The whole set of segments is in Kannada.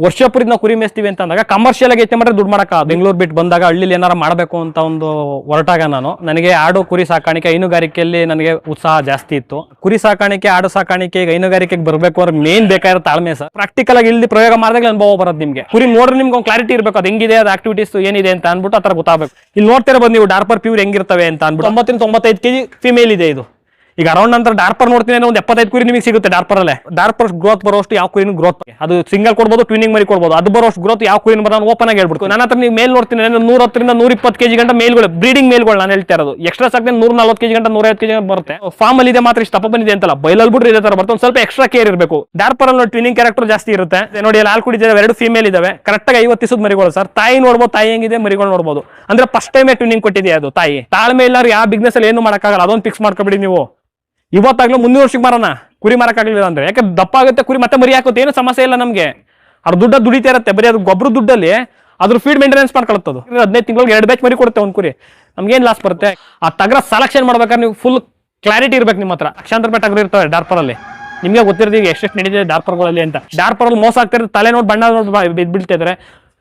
ವರ್ಷಪುರಿಂದ ನಾವು ಕುರಿ ಮೇಸ್ತೀವಿ ಅಂತ ಅಂದಾಗ ಕಮರ್ಷಿಯಲ್ ಆಗಿ ಐತೆ ಮಾತ್ರ ದುಡ್ಡು ಮಾಡಕ ಬೆಂಗಳೂರು ಬಿಟ್ಟು ಬಂದಾಗ ಹಳ್ಳಿಲಿ ಏನಾರ ಮಾಡಬೇಕು ಅಂತ ಒಂದು ಹೊರಟಾಗ ನಾನು. ನನಗೆ ಆಡು ಕುರಿ ಸಾಕಾಣಿಕೆ ಹೈನುಗಾರಿಕೆಯಲ್ಲಿ ನನಗೆ ಉತ್ಸಾಹ ಜಾಸ್ತಿ ಇತ್ತು. ಕುರಿ ಸಾಕಾಣಿಕೆ, ಆಡು ಸಾಕಾಣಿಕೆ, ಹೈನುಗಾರಿಕೆಗೆ ಬರಬೇಕು ಅಂದ್ರೆ ಮೇನ್ ಬೇಕಾಗಿರೋ ತಾಳ್ಮೆ ಸರ್. ಪ್ರಾಕ್ಟಿಕಲ್ ಆಗಿ ಇಲ್ಲಿ ಪ್ರಯೋಗ ಮಾಡಿದಾಗ ಅನುಭವ ಬರೋದು ನಿಮಗೆ. ಕುರಿ ನೋಡ್ರೆ ನಿಮ್ಗೆ ಒಂದು ಕ್ಲಾರಿಟಿ ಇರಬೇಕು. ಅದು ಹೆಂಗಿದೆ, ಅದು ಆಕ್ಟಿವಿಟೀಸ್ ಏನಿದೆ ಅಂತ ಅಂದ್ಬಿಟ್ಟು ಆ ಥರ ಗೊತ್ತಾಗಬೇಕು. ಇಲ್ಲಿ ನೋಡ್ತಿರ ಬಂದು ನೀವು ಡಾರ್ಪರ್ ಪ್ಯೂರ್ ಹೆಂಗಿರ್ತವೆ ಅಂತ ಅಂದ್ಬಿಟ್ಟು. ತೊಂಬತ್ತಿನ ತೊಂಬತ್ತೈದು ಕೆಜಿ ಫಿಮೇಲ್ ಇದೆ ಇದು. ಈಗ ಅರೌಂಡ್ ನಂತರ ಡಾರ್ಪರ್ ನೋಡ್ತೀನಿ ಅಂದ್ರೆ ಒಂದು ಎಪ್ಪತ್ತೈದು ಕುರಿ ನಿಮಗೆ ಸಿಗುತ್ತೆ ಡಾರ್ಪರ್ ಅಲ್ಲೇ. ಡಾರ್ಪರ್ ಗ್ರೋತ್ ಬರೋಷ್ಟು ಯಾವ ಕುರಿನ ಗ್ರೋತ್ ಅದು ಸಿಂಗಲ್ ಕೊಡ್ಬೋದು ಟ್ವಿನಿಂಗ್ ಮರಿ ಕೊಡ್ಬೋದು. ಅದು ಬರೋಷ್ಟು ಗ್ರೋತ್ ಯಾವ ಕುರಿನ ಬರೋ ಓಪನ್ ಆಗಿ ಹೇಳ್ಬಿಟ್ಟು ನನ್ನ ಹತ್ರ ನೀವು ಮೇಲ್ ನೋಡ್ತೀನಿ ಅಂದ್ರೆ ನೂರ ಹತ್ತರಿಂದ ನೂರ ಇಪ್ಪತ್ತು ಕೆಜಿ ಗಂಟ ಮೇಲ್ಗಳು ಬ್ರೀಡಿಂಗ್ ಮೇಲ್ಗಳು ನಾನು ಹೇಳ್ತಾ ಇರೋದು. ಎಕ್ಸ್ಟ್ರಾ ಸಾಕಿದ್ರೆ ನೂರ ನಲ್ವತ್ತು ಕೆಜಿ ಗಂಟೆ ನೂರ ಕೆಜಿ ಬರುತ್ತೆ. ಫಾರ್ಮ್ ಅಲ್ಲಿ ಇದೆ ಮಾತ್ರ ಇಷ್ಟ. ಬಂದಿದೆ ಅಂತಲ್ಲ. ಬೈಲಲ್ಲಿ ಬಿಡ್ರಿ ಇದೇ ತರ ಬರ್ತದೆ. ಸ್ವಲ್ಪ ಎಕ್ಸ್ಟ್ರಾ ಕೇರ್ ಇರಬೇಕು. ಡಾರ್ಪರ್ ಅಲ್ಲಿ ಟ್ವಿನಿಂಗ್ ಕ್ಯಾರೆಕ್ಟರ್ ಜಾಸ್ತಿ ಇರುತ್ತೆ. ನೋಡಿ ಅಲ್ಲಿ ಹಾಲು ಕುಡಿದಿದೆ ಎರಡು ಫೀಮೇಲ್ ಇದಾವೆ ಕರೆಕ್ಟ್ ಆಗಿ ಐವತ್ತು ದಿವಸದ ಮರಿಗಳು ಸರ್. ತಾಯಿ ನೋಡ್ಬೋದು, ತಾಯಿ ಹೆಂಗಿದೆ, ಮರಿಗಳು ನೋಡ್ಬೋದು. ಅಂದ್ರೆ ಫಸ್ಟ್ ಟೈಮೇ ಟ್ವಿನಿಂಗ್ ಕೊಟ್ಟಿದೆ ಅದು ತಾಯಿ? ತಾಳ್ಮೆ ಇಲ್ಲಾರ ಯಾವ ಬಿಸ್ನೆಸ್ ಅಲ್ಲಿ ಏನು ಮಾಡಕ್ಕಾಗಲ್ಲ. ಅದೊಂದು ಫಿಕ್ಸ್ ಮಾಡ್ಕೊಬಿಡಿ ನೀವು. ಇವತ್ತಾಗ್ಲೂ ಮುಂದಿನ ವರ್ಷಕ್ಕೆ ಮಾರೋಣ ಕುರಿ ಮಾರಕ್ಕಾಗಲಿಲ್ಲ ಅಂದ್ರೆ. ಯಾಕೆ ದಪ್ಪ ಆಗುತ್ತೆ ಕುರಿ, ಮತ್ತೆ ಮರಿ ಹಾಕುತ್ತೆ, ಏನು ಸಮಸ್ಯೆ ಇಲ್ಲ ನಮಗೆ. ಅದ್ರ ದುಡ್ಡ ದುಡಿತಾ ಇರುತ್ತೆ, ಬರೀ ಅದು ಗೊಬ್ಬರ ದುಡ್ಡಲ್ಲಿ ಅದ್ರ ಫೀಡ್ ಮೇಂಟೆನೆನ್ಸ್ ಮಾಡ್ಕೊಳ್ತದ ಹದಿನೈದು ತಿಂಗಳಿಗೆ ಎರಡು ಬ್ಯಾಚ್ ಮರಿ ಕೊಡುತ್ತೆ ಒಂದು ಕುರಿ. ನಮ್ಗೇನು ಲಾಸ್ ಬರುತ್ತೆ? ಆ ತಗ್ರ ಸೆಲೆಕ್ಷನ್ ಮಾಡ್ಬೇಕಾದ್ರೆ ನೀವು ಫುಲ್ ಕ್ಲಾರಿಟಿ ಇರ್ಬೇಕು ನಿಮ್ಮ ಹತ್ರ. ಲಕ್ಷಾಂತರ ರೂಪಾಯಿ ಇರ್ತವೆ ಡಾರ್ಪರಲ್ಲಿ ನಿಮಗೆ ಗೊತ್ತಿರೋದು ಈಗ ಎಷ್ಟೆಷ್ಟು ನಡೀತಿದೆ ಡಾರ್ಪರ್ಗಳಲ್ಲಿ ಅಂತ. ಡಾರ್ಪರಲ್ಲಿ ಮೋಸ ಆಗ್ತಿರ್ತಾರೆ ತಲೆ ನೋಡಿ ಬಣ್ಣ ನೋಡಿ ಬಿದ್ದು ಬೀಳ್ತಿದ್ರೆ